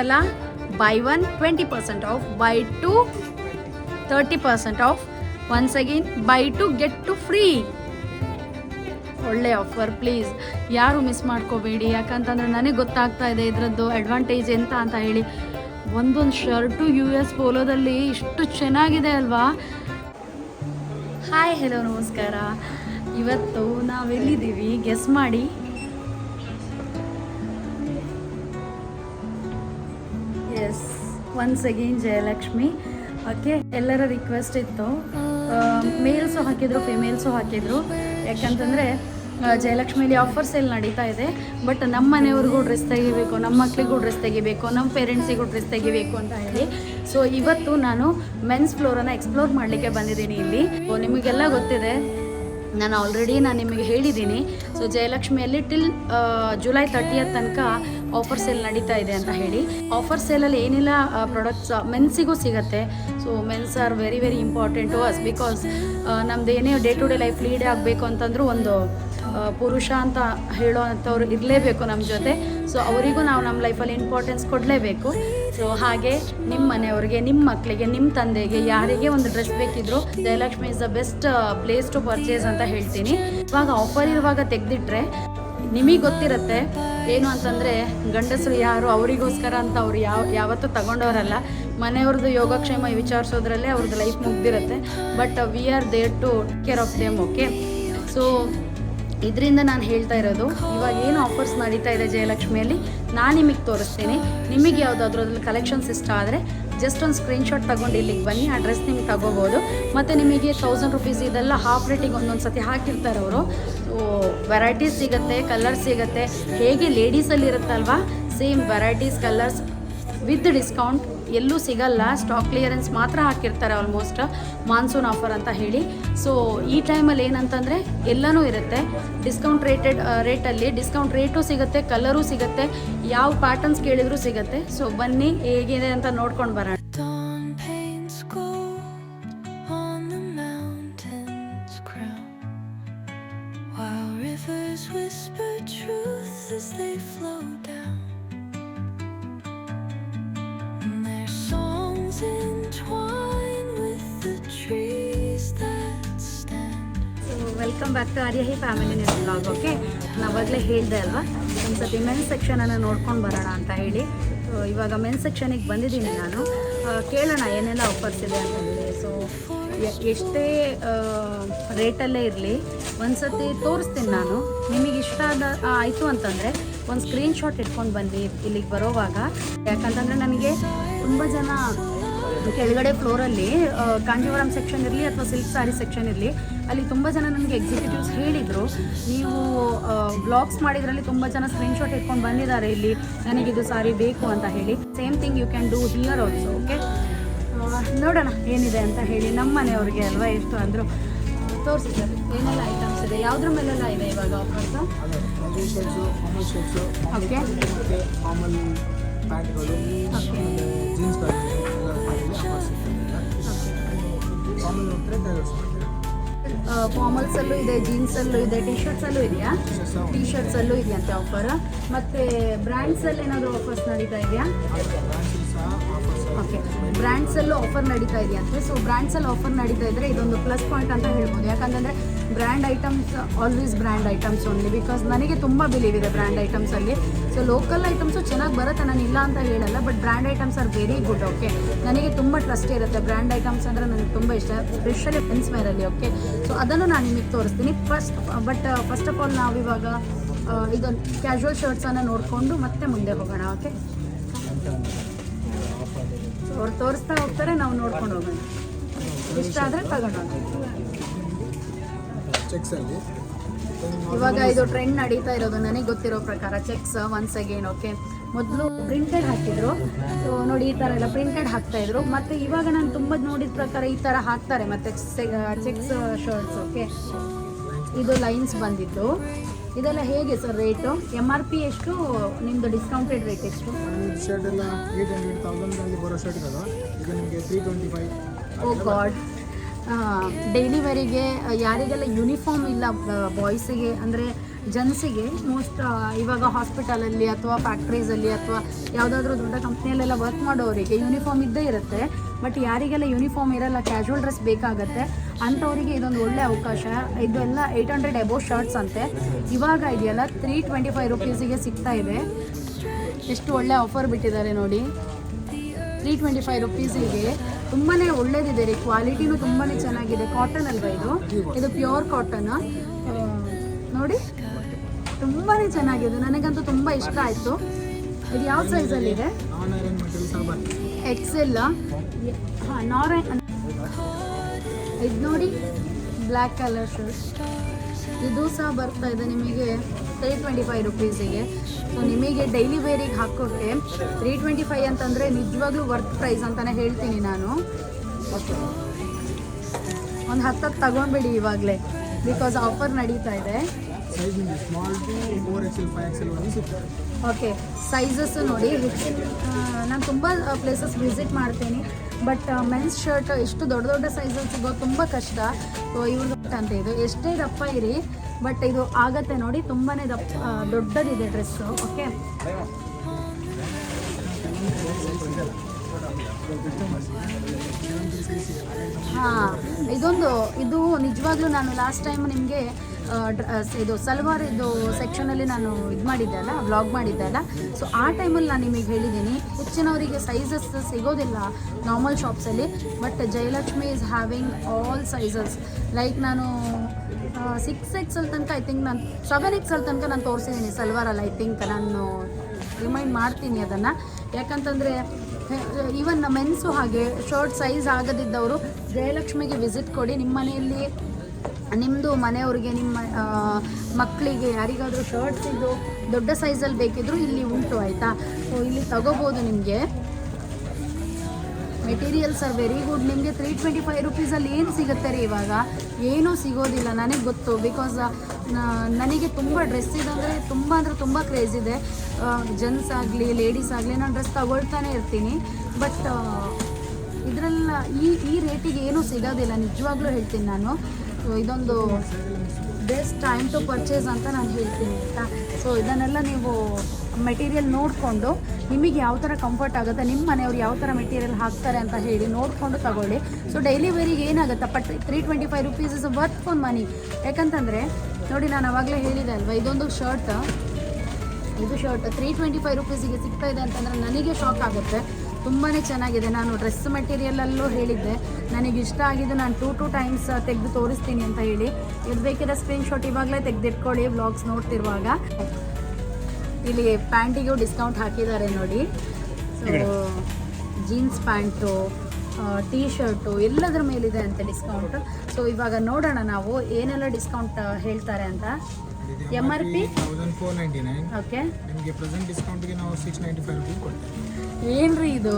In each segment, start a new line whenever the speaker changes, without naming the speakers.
ಗೊತ್ತಾಯ್ತಲ್ಲ buy one twenty percent off buy two thirty percent off once again buy two get two free ಒಳ್ಳೆ offer please ಯಾರು miss ಮಾಡ್ಕೋಬೇಡಿ, ಯಾಕಂತಂದ್ರೆ ನನಗೆ ಗೊತ್ತಾಗ್ತಾ ಇದೆ ಇದರದ್ದು ಅಡ್ವಾಂಟೇಜ್ ಎಂತ ಅಂತ ಹೇಳಿ. ಒಂದೊಂದು ಶರ್ಟು ಯು ಎಸ್ ಪೋಲೋದಲ್ಲಿ ಇಷ್ಟು ಚೆನ್ನಾಗಿದೆ ಅಲ್ವಾ? ಹಾಯ್ ಹಲೋ ನಮಸ್ಕಾರ. ಇವತ್ತು ನಾವೆಲ್ಲಿದ್ದೀವಿ? ಗೆಸ್ ಮಾಡಿ. ಒನ್ಸ್ ಅಗೇನ್ ಜಯಲಕ್ಷ್ಮಿ ಓಕೆ ಎಲ್ಲರ ರಿಕ್ವೆಸ್ಟ್ ಇತ್ತು. ಮೇಲ್ಸು ಹಾಕಿದ್ರು ಫಿಮೇಲ್ಸು ಹಾಕಿದ್ರು. ಯಾಕಂತಂದರೆ ಜಯಲಕ್ಷ್ಮಿಯಲ್ಲಿ ಆಫರ್ಸ್ ಎಲ್ಲ ನಡೀತಾ ಇದೆ. ಬಟ್ ನಮ್ಮ ಮನೆಯವ್ರಿಗೂ ಡ್ರೆಸ್ ತೆಗಿಬೇಕು, ನಮ್ಮ ಮಕ್ಳಿಗೂ ಡ್ರೆಸ್ ತೆಗಿಬೇಕು, ನಮ್ಮ ಪೇರೆಂಟ್ಸಿಗೂ ಡ್ರೆಸ್ ತೆಗಿಬೇಕು ಅಂತ ಹೇಳಿ. ಸೊ ಇವತ್ತು ನಾನು ಮೆನ್ಸ್ ಫ್ಲೋರನ್ನು ಎಕ್ಸ್ಪ್ಲೋರ್ ಮಾಡಲಿಕ್ಕೆ ಬಂದಿದ್ದೀನಿ ಇಲ್ಲಿ. ಸೊ ನಿಮಗೆಲ್ಲ ಗೊತ್ತಿದೆ. ನಾನು ಆಲ್ರೆಡಿ ನಾನು ನಿಮಗೆ ಹೇಳಿದ್ದೀನಿ. ಸೊ ಜಯಲಕ್ಷ್ಮಿಯಲ್ಲಿ ಟಿಲ್ ಜುಲೈ ತರ್ಟಿಯತ್ ತನಕ ಆಫರ್ ಸೇಲ್ ನಡೀತಾ ಇದೆ ಅಂತ ಹೇಳಿ. ಆಫರ್ ಸೇಲಲ್ಲಿ ಏನಿಲ್ಲ ಪ್ರಾಡಕ್ಟ್ಸ್ ಮೆನ್ಸಿಗೂ ಸಿಗುತ್ತೆ. So men's are very very important as because ನಮ್ದು ಏನೇ day to day life lead ಆಗಬೇಕು ಅಂತಂದ್ರೂ ಒಂದು ಪುರುಷ ಅಂತ ಹೇಳೋ ಅಂಥವ್ರು ಇರಲೇಬೇಕು ನಮ್ಮ ಜೊತೆ. ಸೊ ಅವರಿಗೂ ನಾವು ನಮ್ಮ ಲೈಫಲ್ಲಿ ಇಂಪಾರ್ಟೆನ್ಸ್ ಕೊಡಲೇಬೇಕು. ಸೊ ಹಾಗೆ ನಿಮ್ಮ ಮನೆಯವ್ರಿಗೆ ನಿಮ್ಮ ಮಕ್ಕಳಿಗೆ ನಿಮ್ಮ ತಂದೆಗೆ, ಯಾರಿಗೆ ಒಂದು ಡ್ರೆಸ್ ಬೇಕಿದ್ರು Jayalakshmi is the best place to purchase ಅಂತ ಹೇಳ್ತೀನಿ. ಇವಾಗ ಆಫರ್ ಇರುವಾಗ ತೆಗೆದಿಟ್ರೆ ನಿಮಗೆ ಗೊತ್ತಿರುತ್ತೆ ಏನು ಅಂತಂದರೆ ಗಂಡಸರು ಯಾರು ಅವರಿಗೋಸ್ಕರ ಅಂತ ಅವ್ರು ಯಾವ ಯಾವತ್ತೂ ತಗೊಂಡವರಲ್ಲ. ಮನೆಯವ್ರದ್ದು ಯೋಗಕ್ಷೇಮ ವಿಚಾರಿಸೋದ್ರಲ್ಲೇ ಅವ್ರದ್ದು life ಮುಗ್ದಿರುತ್ತೆ. But we are there to care of them okay so ಇದರಿಂದ ನಾನು ಹೇಳ್ತಾ ಇರೋದು, ಇವಾಗ ಏನು ಆಫರ್ಸ್ ನಡೀತಾ ಇದೆ ಜಯಲಕ್ಷ್ಮಿಯಲ್ಲಿ, ನಾನು ನಿಮಗೆ ತೋರಿಸ್ತೀನಿ. ನಿಮಗೆ ಯಾವುದಾದ್ರೂ ಅದ್ರಲ್ಲಿ ಕಲೆಕ್ಷನ್ಸ್ ಇಷ್ಟ ಆದರೆ ಜಸ್ಟ್ ಒಂದು ಸ್ಕ್ರೀನ್ಶಾಟ್ ತಗೊಂಡು ಇಲ್ಲಿಗೆ ಬನ್ನಿ ಆ ಡ್ರೆಸ್ ನಿಮ್ಗೆ ತಗೋಬೋದು. ಮತ್ತು ನಿಮಗೆ ತೌಸಂಡ್ ರುಪೀಸ್ ಇದೆಲ್ಲ ಹಾಫ್ ರೇಟಿಗೆ ಒಂದೊಂದು ಸತಿ ಹಾಕಿರ್ತಾರೆ ಅವರು. ವೆರೈಟೀಸ್ ಸಿಗುತ್ತೆ ಕಲರ್ಸ್ ಸಿಗುತ್ತೆ. ಹೇಗೆ ಲೇಡೀಸಲ್ಲಿ ಇರುತ್ತಲ್ವಾ? Same varieties colours with discount ಎಲ್ಲೂ ಸಿಗಲ್ಲ. ಸ್ಟಾಕ್ ಕ್ಲಿಯರೆನ್ಸ್ ಮಾತ್ರ ಹಾಕಿರ್ತಾರೆ ಆಲ್ಮೋಸ್ಟ್ ಮಾನ್ಸೂನ್ ಆಫರ್ ಅಂತ ಹೇಳಿ. ಸೊ ಈ ಟೈಮಲ್ಲಿ ಏನಂತಂದರೆ ಎಲ್ಲನೂ ಇರುತ್ತೆ. ಡಿಸ್ಕೌಂಟ್ ರೇಟೆಡ್ ರೇಟಲ್ಲಿ ಡಿಸ್ಕೌಂಟ್ ರೇಟು ಸಿಗುತ್ತೆ ಕಲರು ಸಿಗುತ್ತೆ, ಯಾವ ಪ್ಯಾಟರ್ನ್ಸ್ ಕೇಳಿದರೂ ಸಿಗುತ್ತೆ. ಸೊ ಬನ್ನಿ ಹೇಗಿದೆ ಅಂತ ನೋಡ್ಕೊಂಡು ಬರೋಣ.
As they flow down.
Welcome back to Arya family news blog okay ನಾವಾಗಲೇ ಹೇಳಿದೆ ಅಲ್ವಾ? ಒಂದು ಸತಿ ಮೆನ್ಸ್ ಸೆಕ್ಷನನ್ನು ನೋಡ್ಕೊಂಡು ಬರೋಣ ಅಂತ ಹೇಳಿ. ಇವಾಗ ಮೆನ್ಸ್ ಸೆಕ್ಷನಿಗೆ ಬಂದಿದ್ದೀನಿ ನಾನು. ಕೇಳೋಣ ಏನೆಲ್ಲ ಆಫರ್ಸ್ ಇದೆ ಅಂತ ಹೇಳಿ. ಸೊ ಎಷ್ಟೇ ರೇಟಲ್ಲೇ ಇರಲಿ, ಒಂದು ಸತಿ ತೋರಿಸ್ತೀನಿ ನಾನು. ನಿಮಗೆ ಇಷ್ಟ ಆದ ಆಯಿತು ಅಂತಂದರೆ ಒಂದು ಸ್ಕ್ರೀನ್ಶಾಟ್ ಇಟ್ಕೊಂಡು ಬನ್ನಿ ಇಲ್ಲಿಗೆ ಬರೋವಾಗ. ಯಾಕಂತಂದರೆ ನನಗೆ ತುಂಬ ಜನ ಕೆಳಗಡೆ ಫ್ಲೋರಲ್ಲಿ ಕಾಂಜೀವರಂ ಸೆಕ್ಷನ್ ಇರಲಿ ಅಥವಾ ಸಿಲ್ಕ್ ಸ್ಯಾರಿ ಸೆಕ್ಷನ್ ಇರಲಿ ಅಲ್ಲಿ ತುಂಬ ಜನ ನನಗೆ ಎಕ್ಸಿಕ್ಯೂಟಿವ್ಸ್ ಹೇಳಿದರು. ನೀವು ಬ್ಲಾಗ್ಸ್ ಮಾಡಿದ್ರಲ್ಲಿ ತುಂಬ ಜನ ಸ್ಕ್ರೀನ್ಶಾಟ್ ಇಟ್ಕೊಂಡು ಬಂದಿದ್ದಾರೆ ಇಲ್ಲಿ. ನನಗಿದು ಸಾರಿ ಬೇಕು ಅಂತ ಹೇಳಿ. Same thing you can do here also okay ನೋಡೋಣ ಏನಿದೆ ಅಂತ ಹೇಳಿ. ನಮ್ಮ ಮನೆಯವ್ರಿಗೆ ಅಲ್ವಾ ಎಷ್ಟು ಅಂದರು. ತೋರಿಸಿದ್ದಾರೆ. ಏನೆಲ್ಲ ಐಟಮ್ಸ್ ಇದೆ? ಯಾವುದ್ರ ಮೇಲೆಲ್ಲ ಇದೆ ಇವಾಗ ಆಫರ್ಸು ಓಕೆ
ಜೀನ್ಸ್
ಫಾರ್ಮಲ್ಸಲ್ಲೂ ಇದೆ ಜೀನ್ಸಲ್ಲೂ ಇದೆ ಟಿ ಶರ್ಟ್ಸಲ್ಲೂ ಇದೆಯಾ? ಟಿ ಶರ್ಟ್ಸಲ್ಲೂ ಇದೆಯಂತೆ ಆಫರ್ ಮತ್ತು ಬ್ರ್ಯಾಂಡ್ಸಲ್ಲಿ ಏನಾದರೂ ಆಫರ್ಸ್ ನಡೀತಾ ಇದೆಯಾ? ಓಕೆ ಬ್ರ್ಯಾಂಡ್ಸಲ್ಲೂ ಆಫರ್ ನಡೀತಾ ಇದೆಯಂತೆ. ಸೊ ಬ್ರ್ಯಾಂಡ್ಸಲ್ಲಿ ಆಫರ್ ನಡೀತಾ ಇದ್ದರೆ ಇದೊಂದು ಪ್ಲಸ್ ಪಾಯಿಂಟ್ ಅಂತ ಹೇಳ್ಬೋದು. ಯಾಕಂತಂದರೆ brand items always brand items only because ನನಗೆ ತುಂಬ ಬಿಲೀವ್ ಇದೆ ಬ್ರ್ಯಾಂಡ್ ಐಟಮ್ಸಲ್ಲಿ ಸೊ ಲೋಕಲ್ ಐಟಮ್ಸು ಚೆನ್ನಾಗಿ ಬರುತ್ತೆ, ನಾನು ಇಲ್ಲ ಅಂತ ಹೇಳಲ್ಲ but brand items are very good okay ನನಗೆ ತುಂಬ ಟ್ರಸ್ಟ್ ಇರುತ್ತೆ, ಬ್ರ್ಯಾಂಡ್ ಐಟಮ್ಸ್ ಅಂದರೆ ನನಗೆ ತುಂಬ ಇಷ್ಟ ಸ್ಪೆಷಲಿ ಮೆನ್ಸ್ ವೇರಲ್ಲಿ ಓಕೆ ಸೊ ಅದನ್ನು ನಾನು ನಿಮಗೆ ತೋರಿಸ್ತೀನಿ. First but first of all ನಾವಿವಾಗ ಇದೊಂದು ಕ್ಯಾಶುವಲ್ ಶರ್ಟ್ಸನ್ನು ನೋಡಿಕೊಂಡು ಮತ್ತೆ ಮುಂದೆ ಹೋಗೋಣ ಓಕೆ ಅವ್ರು ತೋರಿಸ್ತಾ ಹೋಗ್ತಾರೆ, ನಾವು ನೋಡ್ಕೊಂಡು ಹೋಗೋಣ. ಇಷ್ಟ ಆದರೆ ತಗೊಂಡೋಣ
ಚೆಕ್ಸಲ್ಲಿ
ಇವಾಗ ಇದು ಟ್ರೆಂಡ್ ನಡೀತಾ ಇರೋದು ನನಗೆ ಗೊತ್ತಿರೋ ಪ್ರಕಾರ ಚೆಕ್ಸ್ ಒನ್ಸ್ ಅಗೇನ್ ಓಕೆ ಮೊದಲು ಪ್ರಿಂಟೆಡ್ ಹಾಕಿದ್ರು. ಸೊ ನೋಡಿ ಈ ಥರ ಎಲ್ಲ ಪ್ರಿಂಟೆಡ್ ಹಾಕ್ತಾ ಇದ್ರು. ಮತ್ತೆ ಇವಾಗ ನಾನು ತುಂಬ ನೋಡಿದ ಪ್ರಕಾರ ಈ ಥರ ಹಾಕ್ತಾರೆ ಮತ್ತೆ ಚೆಕ್ಸ್ ಶರ್ಟ್ಸ್ ಓಕೆ ಇದು ಲೈನ್ಸ್ ಬಂದಿದ್ದು. ಇದೆಲ್ಲ ಹೇಗೆ sir rate M R P ಎಷ್ಟು? ನಿಮ್ಮದು ಡಿಸ್ಕೌಂಟೆಡ್ ರೇಟ್ ಎಷ್ಟು?
ಶರ್ಟ್ ಎಲ್ಲ ಏಯ್ಟ್ ಹಂಡ್ರೆಡ್ ತೌಸಂಡಲ್ಲಿ ಬರೋ ಈಗ ನಿಮಗೆ three twenty five
oh god daily ವೇರಿಗೆ ಯಾರಿಗೆಲ್ಲ ಯೂನಿಫಾರ್ಮ್ ಇಲ್ಲ ಬಾಯ್ಸಿಗೆ ಅಂದರೆ ಜನ್ಸಿಗೆ ಮೋಸ್ಟ್ ಇವಾಗ ಹಾಸ್ಪಿಟಲಲ್ಲಿ ಅಥವಾ ಫ್ಯಾಕ್ಟ್ರೀಸಲ್ಲಿ ಅಥವಾ ಯಾವುದಾದ್ರೂ ದೊಡ್ಡ ಕಂಪ್ನಿಯಲ್ಲೆಲ್ಲ ವರ್ಕ್ ಮಾಡೋರಿಗೆ ಯೂನಿಫಾರ್ಮ್ ಇದ್ದೇ ಇರುತ್ತೆ. ಬಟ್ ಯಾರಿಗೆಲ್ಲ ಯೂನಿಫಾರ್ಮ್ ಇರಲ್ಲ ಕ್ಯಾಶುವಲ್ ಡ್ರೆಸ್ ಬೇಕಾಗುತ್ತೆ, ಅಂಥವರಿಗೆ ಇದೊಂದು ಒಳ್ಳೆ ಅವಕಾಶ. ಇದೆಲ್ಲ ಏಯ್ಟ್ ಹಂಡ್ರೆಡ್ ಎಬೋ ಶರ್ಟ್ಸ್ ಅಂತೆ. ಇವಾಗ ಇದೆಯಲ್ಲ ತ್ರೀ ಟ್ವೆಂಟಿ ಫೈವ್ ರುಪೀಸಿಗೆ ಸಿಗ್ತಾ ಇದೆ. ಎಷ್ಟು ಒಳ್ಳೆ ಆಫರ್ ಬಿಟ್ಟಿದ್ದಾರೆ ನೋಡಿ. ತ್ರೀ ಟ್ವೆಂಟಿ ಫೈವ್ ರುಪೀಸಿಗೆ ತುಂಬಾ ಒಳ್ಳೇದಿದೆ ರೀ. ಕ್ವಾಲಿಟಿನೂ ತುಂಬಾನೇ ಚೆನ್ನಾಗಿದೆ. ಕಾಟನ್ ಅಲ್ವಾ ಇದು? ಇದು ಪ್ಯೂರ್ ಕಾಟನ್ ನೋಡಿ. ತುಂಬಾ ಚೆನ್ನಾಗಿದೆ. ನನಗಂತೂ ತುಂಬ ಇಷ್ಟ ಆಯಿತು. ಇದು ಯಾವ ಸೈಜಲ್ಲಿದೆ
ಅಲ್ಲಿ ಇದೆ? ಮೆಟೀರಿಯಲ್ ಸಹ ಬರ್ತದೆ
ಎಕ್ಸೆಲ್ ಹಾಂ ನಾರ್ ಇದು ನೋಡಿ ಬ್ಲ್ಯಾಕ್ ಕಲರ್ ಶರ್ಟ್ ಇದು ಸಹ ಬರ್ತಾ ಇದೆ ನಿಮಗೆ. ತ್ರೀ ಟ್ವೆಂಟಿ ಫೈವ್ ರುಪೀಸಿಗೆ ಸೊ ನಿಮಗೆ ಡೈಲಿ ವೇರಿಗೆ ಹಾಕೋಕ್ಕೆ ತ್ರೀ ಟ್ವೆಂಟಿ ಫೈವ್ ಅಂತಂದರೆ ನಿಜವಾಗ್ಲೂ ವರ್ತ್ ಪ್ರೈಸ್ ಅಂತಲೇ ಹೇಳ್ತೀನಿ ನಾನು. ಒಂದು ಹತ್ತತ್ತು ತಗೊಂಡ್ಬಿಡಿ ಇವಾಗಲೇ ಬಿಕಾಸ್ ಆಫರ್ ನಡೀತಾ ಇದೆ. ಓಕೆ ಸೈಜಸ್ ನೋಡಿ. ನಾನು ತುಂಬ ಪ್ಲೇಸಸ್ ವಿಸಿಟ್ ಮಾಡ್ತೀನಿ. ಬಟ್ ಮೆನ್ಸ್ ಶರ್ಟ್ ಎಷ್ಟು ದೊಡ್ಡ ದೊಡ್ಡ ಸೈಜಲ್ಲಿ ಸಿಗೋ ತುಂಬ ಕಷ್ಟ. ಸೊ ಇವ್ರದ್ದು ಅಂತ ಇದು. ಎಷ್ಟೇ ದಪ್ಪ ಇರಿ ಬಟ್ ಇದು ಆಗತ್ತೆ ನೋಡಿ. ತುಂಬಾ ದಪ್ಪ ದೊಡ್ಡದಿದೆ ಡ್ರೆಸ್ಸು ಓಕೆ? ಹಾಂ, ಇದೊಂದು, ಇದು ನಿಜವಾಗ್ಲೂ ನಾನು ಲಾಸ್ಟ್ ಟೈಮ್ ನಿಮಗೆ ಇದು ಸಲ್ವಾರ್ ಇದು ಸೆಕ್ಷನಲ್ಲಿ ನಾನು ಇದು ಮಾಡಿದ್ದೆ ಅಲ್ಲ ಬ್ಲಾಗ್ ಮಾಡಿದ್ದೆ ಅಲ್ಲ. ಸೊ ಆ ಟೈಮಲ್ಲಿ ನಾನು ನಿಮಗೆ ಹೇಳಿದ್ದೀನಿ ಹೆಚ್ಚಿನವರಿಗೆ ಸೈಜಸ್ ಸಿಗೋದಿಲ್ಲ normal ಶಾಪ್ಸಲ್ಲಿ but Jayalakshmi is having all sizes like ನಾನು ಸಿಕ್ಸ್ ಎಕ್ಸಲ್ ತನಕ ಐ ಥಿಂಕ್ ನಾನು ಸೆವೆನ್ ಎಕ್ಸಲ್ ತನಕ ನಾನು ತೋರಿಸಿದ್ದೀನಿ ಸಲ್ವಾರಲ್ಲಿ ಐ ಥಿಂಕ್ ನಾನು ರಿಮೈಂಡ್ ಮಾಡ್ತೀನಿ ಅದನ್ನು. ಯಾಕಂತಂದರೆ ಈವನ್ ಮೆನ್ಸು ಹಾಗೆ ಶರ್ಟ್ ಸೈಜ್ ಆಗದಿದ್ದವರು ಜಯಲಕ್ಷ್ಮಿಗೆ ವಿಸಿಟ್ ಕೊಡಿ ನಿಮ್ಮ ಮನೆಯಲ್ಲಿ ನಿಮ್ಮದು ಮನೆಯವ್ರಿಗೆ, ನಿಮ್ಮ ಮಕ್ಕಳಿಗೆ ಯಾರಿಗಾದರೂ ಶರ್ಟ್ಸ್ ಇದು ದೊಡ್ಡ ಸೈಜಲ್ಲಿ ಬೇಕಿದ್ರು ಇಲ್ಲಿ ಉಂಟು ಆಯಿತಾ? ಸೊ ಇಲ್ಲಿ ತಗೋಬೋದು ನಿಮಗೆ. ಮೆಟೀರಿಯಲ್ಸ್ ಆರ್ ವೆರಿ ಗುಡ್ ನಿಮಗೆ ತ್ರೀ ಟ್ವೆಂಟಿ ಫೈವ್ ರುಪೀಸಲ್ಲಿ ಏನು ಸಿಗುತ್ತೆ ರೀ ಇವಾಗ? ಏನೂ ಸಿಗೋದಿಲ್ಲ, ನನಗೆ ಗೊತ್ತು. ಬಿಕಾಸ್ ನನಗೆ ತುಂಬ ಡ್ರೆಸ್ ಇದೆ ಅಂದರೆ ತುಂಬ ಅಂದರೆ ತುಂಬ ಕ್ರೇಜ್ ಇದೆ. ಜೆಂಟ್ಸ್ ಆಗಲಿ ಲೇಡೀಸ್ ಆಗಲಿ, ನಾನು ಡ್ರೆಸ್ ತಗೊಳ್ತಾನೆ ಇರ್ತೀನಿ. ಬಟ್ ಇದರಲ್ಲ ಈ ಈ ರೇಟಿಗೆ ಏನೂ ಸಿಗೋದಿಲ್ಲ. ನಿಜವಾಗ್ಲೂ ಹೇಳ್ತೀನಿ ನಾನು. ಸೊ ಇದೊಂದು ಬೆಸ್ಟ್ ಟೈಮ್ ಟು ಪರ್ಚೇಸ್ ಅಂತ ನಾನು ಹೇಳ್ತೀನಿ, ಆಯಿತಾ? ಸೊ ಇದನ್ನೆಲ್ಲ ನೀವು ಮೆಟೀರಿಯಲ್ ನೋಡಿಕೊಂಡು ನಿಮಗೆ ಯಾವ ಥರ ಕಂಫರ್ಟ್ ಆಗುತ್ತೆ ನಿಮ್ಮ ಮನೆಯವ್ರು ಯಾವ ಥರ ಮೆಟೀರಿಯಲ್ ಹಾಕ್ತಾರೆ ಅಂತ ಹೇಳಿ ನೋಡಿಕೊಂಡು ತಗೊಳ್ಳಿ. ಸೊ ಡೈಲಿ ವೇರಿಗೆ ಏನಾಗುತ್ತೆ? But three twenty five rupees is worth for money ಯಾಕಂತಂದರೆ, ನೋಡಿ ನಾನು ಅವಾಗಲೇ ಹೇಳಿದೆ ಅಲ್ವಾ, ಇದೊಂದು ಶರ್ಟ್ ಇದು ಶರ್ಟ್ ತ್ರೀ ಟ್ವೆಂಟಿ ಫೈವ್ ರುಪೀಸಿಗೆ ಸಿಗ್ತಾ ಇದೆ ಅಂತಂದರೆ ನನಗೆ ಶಾಕ್ ಆಗುತ್ತೆ. ತುಂಬಾ ಚೆನ್ನಾಗಿದೆ. ನಾನು ಡ್ರೆಸ್ ಮೆಟೀರಿಯಲಲ್ಲೂ ಹೇಳಿದ್ದೆ. ನನಗೆ ಇಷ್ಟ ಆಗಿದ್ದು ನಾನು ಟೂ ಟೂ ಟೈಮ್ಸ್ ತೆಗೆದು ತೋರಿಸ್ತೀನಿ ಅಂತ ಹೇಳಿ. ಇದು ಬೇಕಿದ್ರೆ ಸ್ಕ್ರೀನ್ಶಾಟ್ ಇವಾಗಲೇ ತೆಗೆದಿಟ್ಕೊಳ್ಳಿ ವ್ಲಾಗ್ಸ್ ನೋಡ್ತಿರುವಾಗ. ಇಲ್ಲಿ ಪ್ಯಾಂಟಿಗೂ ಡಿಸ್ಕೌಂಟ್ ಹಾಕಿದ್ದಾರೆ ನೋಡಿ. So jeans pant T shirt ಎಲ್ಲದರ ಮೇಲಿದೆ ಅಂತ ಡಿಸ್ಕೌಂಟ್ ಸೊ ಇವಾಗ ನೋಡೋಣ ನಾವು ಏನೆಲ್ಲ ಡಿಸ್ಕೌಂಟ್ ಹೇಳ್ತಾರೆ ಅಂತ. M R P
four ninety nine
okay
ನಿಮಗೆ ಪ್ರೆಸೆಂಟ್ ಡಿಸ್ಕೌಂಟ್ಗೆ ನಾವು ಸಿಕ್ಸ್ ನೈಂಟಿ ಫೈವ್ ರುಪೀಸ್ ಕೊಡ್ತೇವೆ.
ಏನ್ರಿ ಇದು?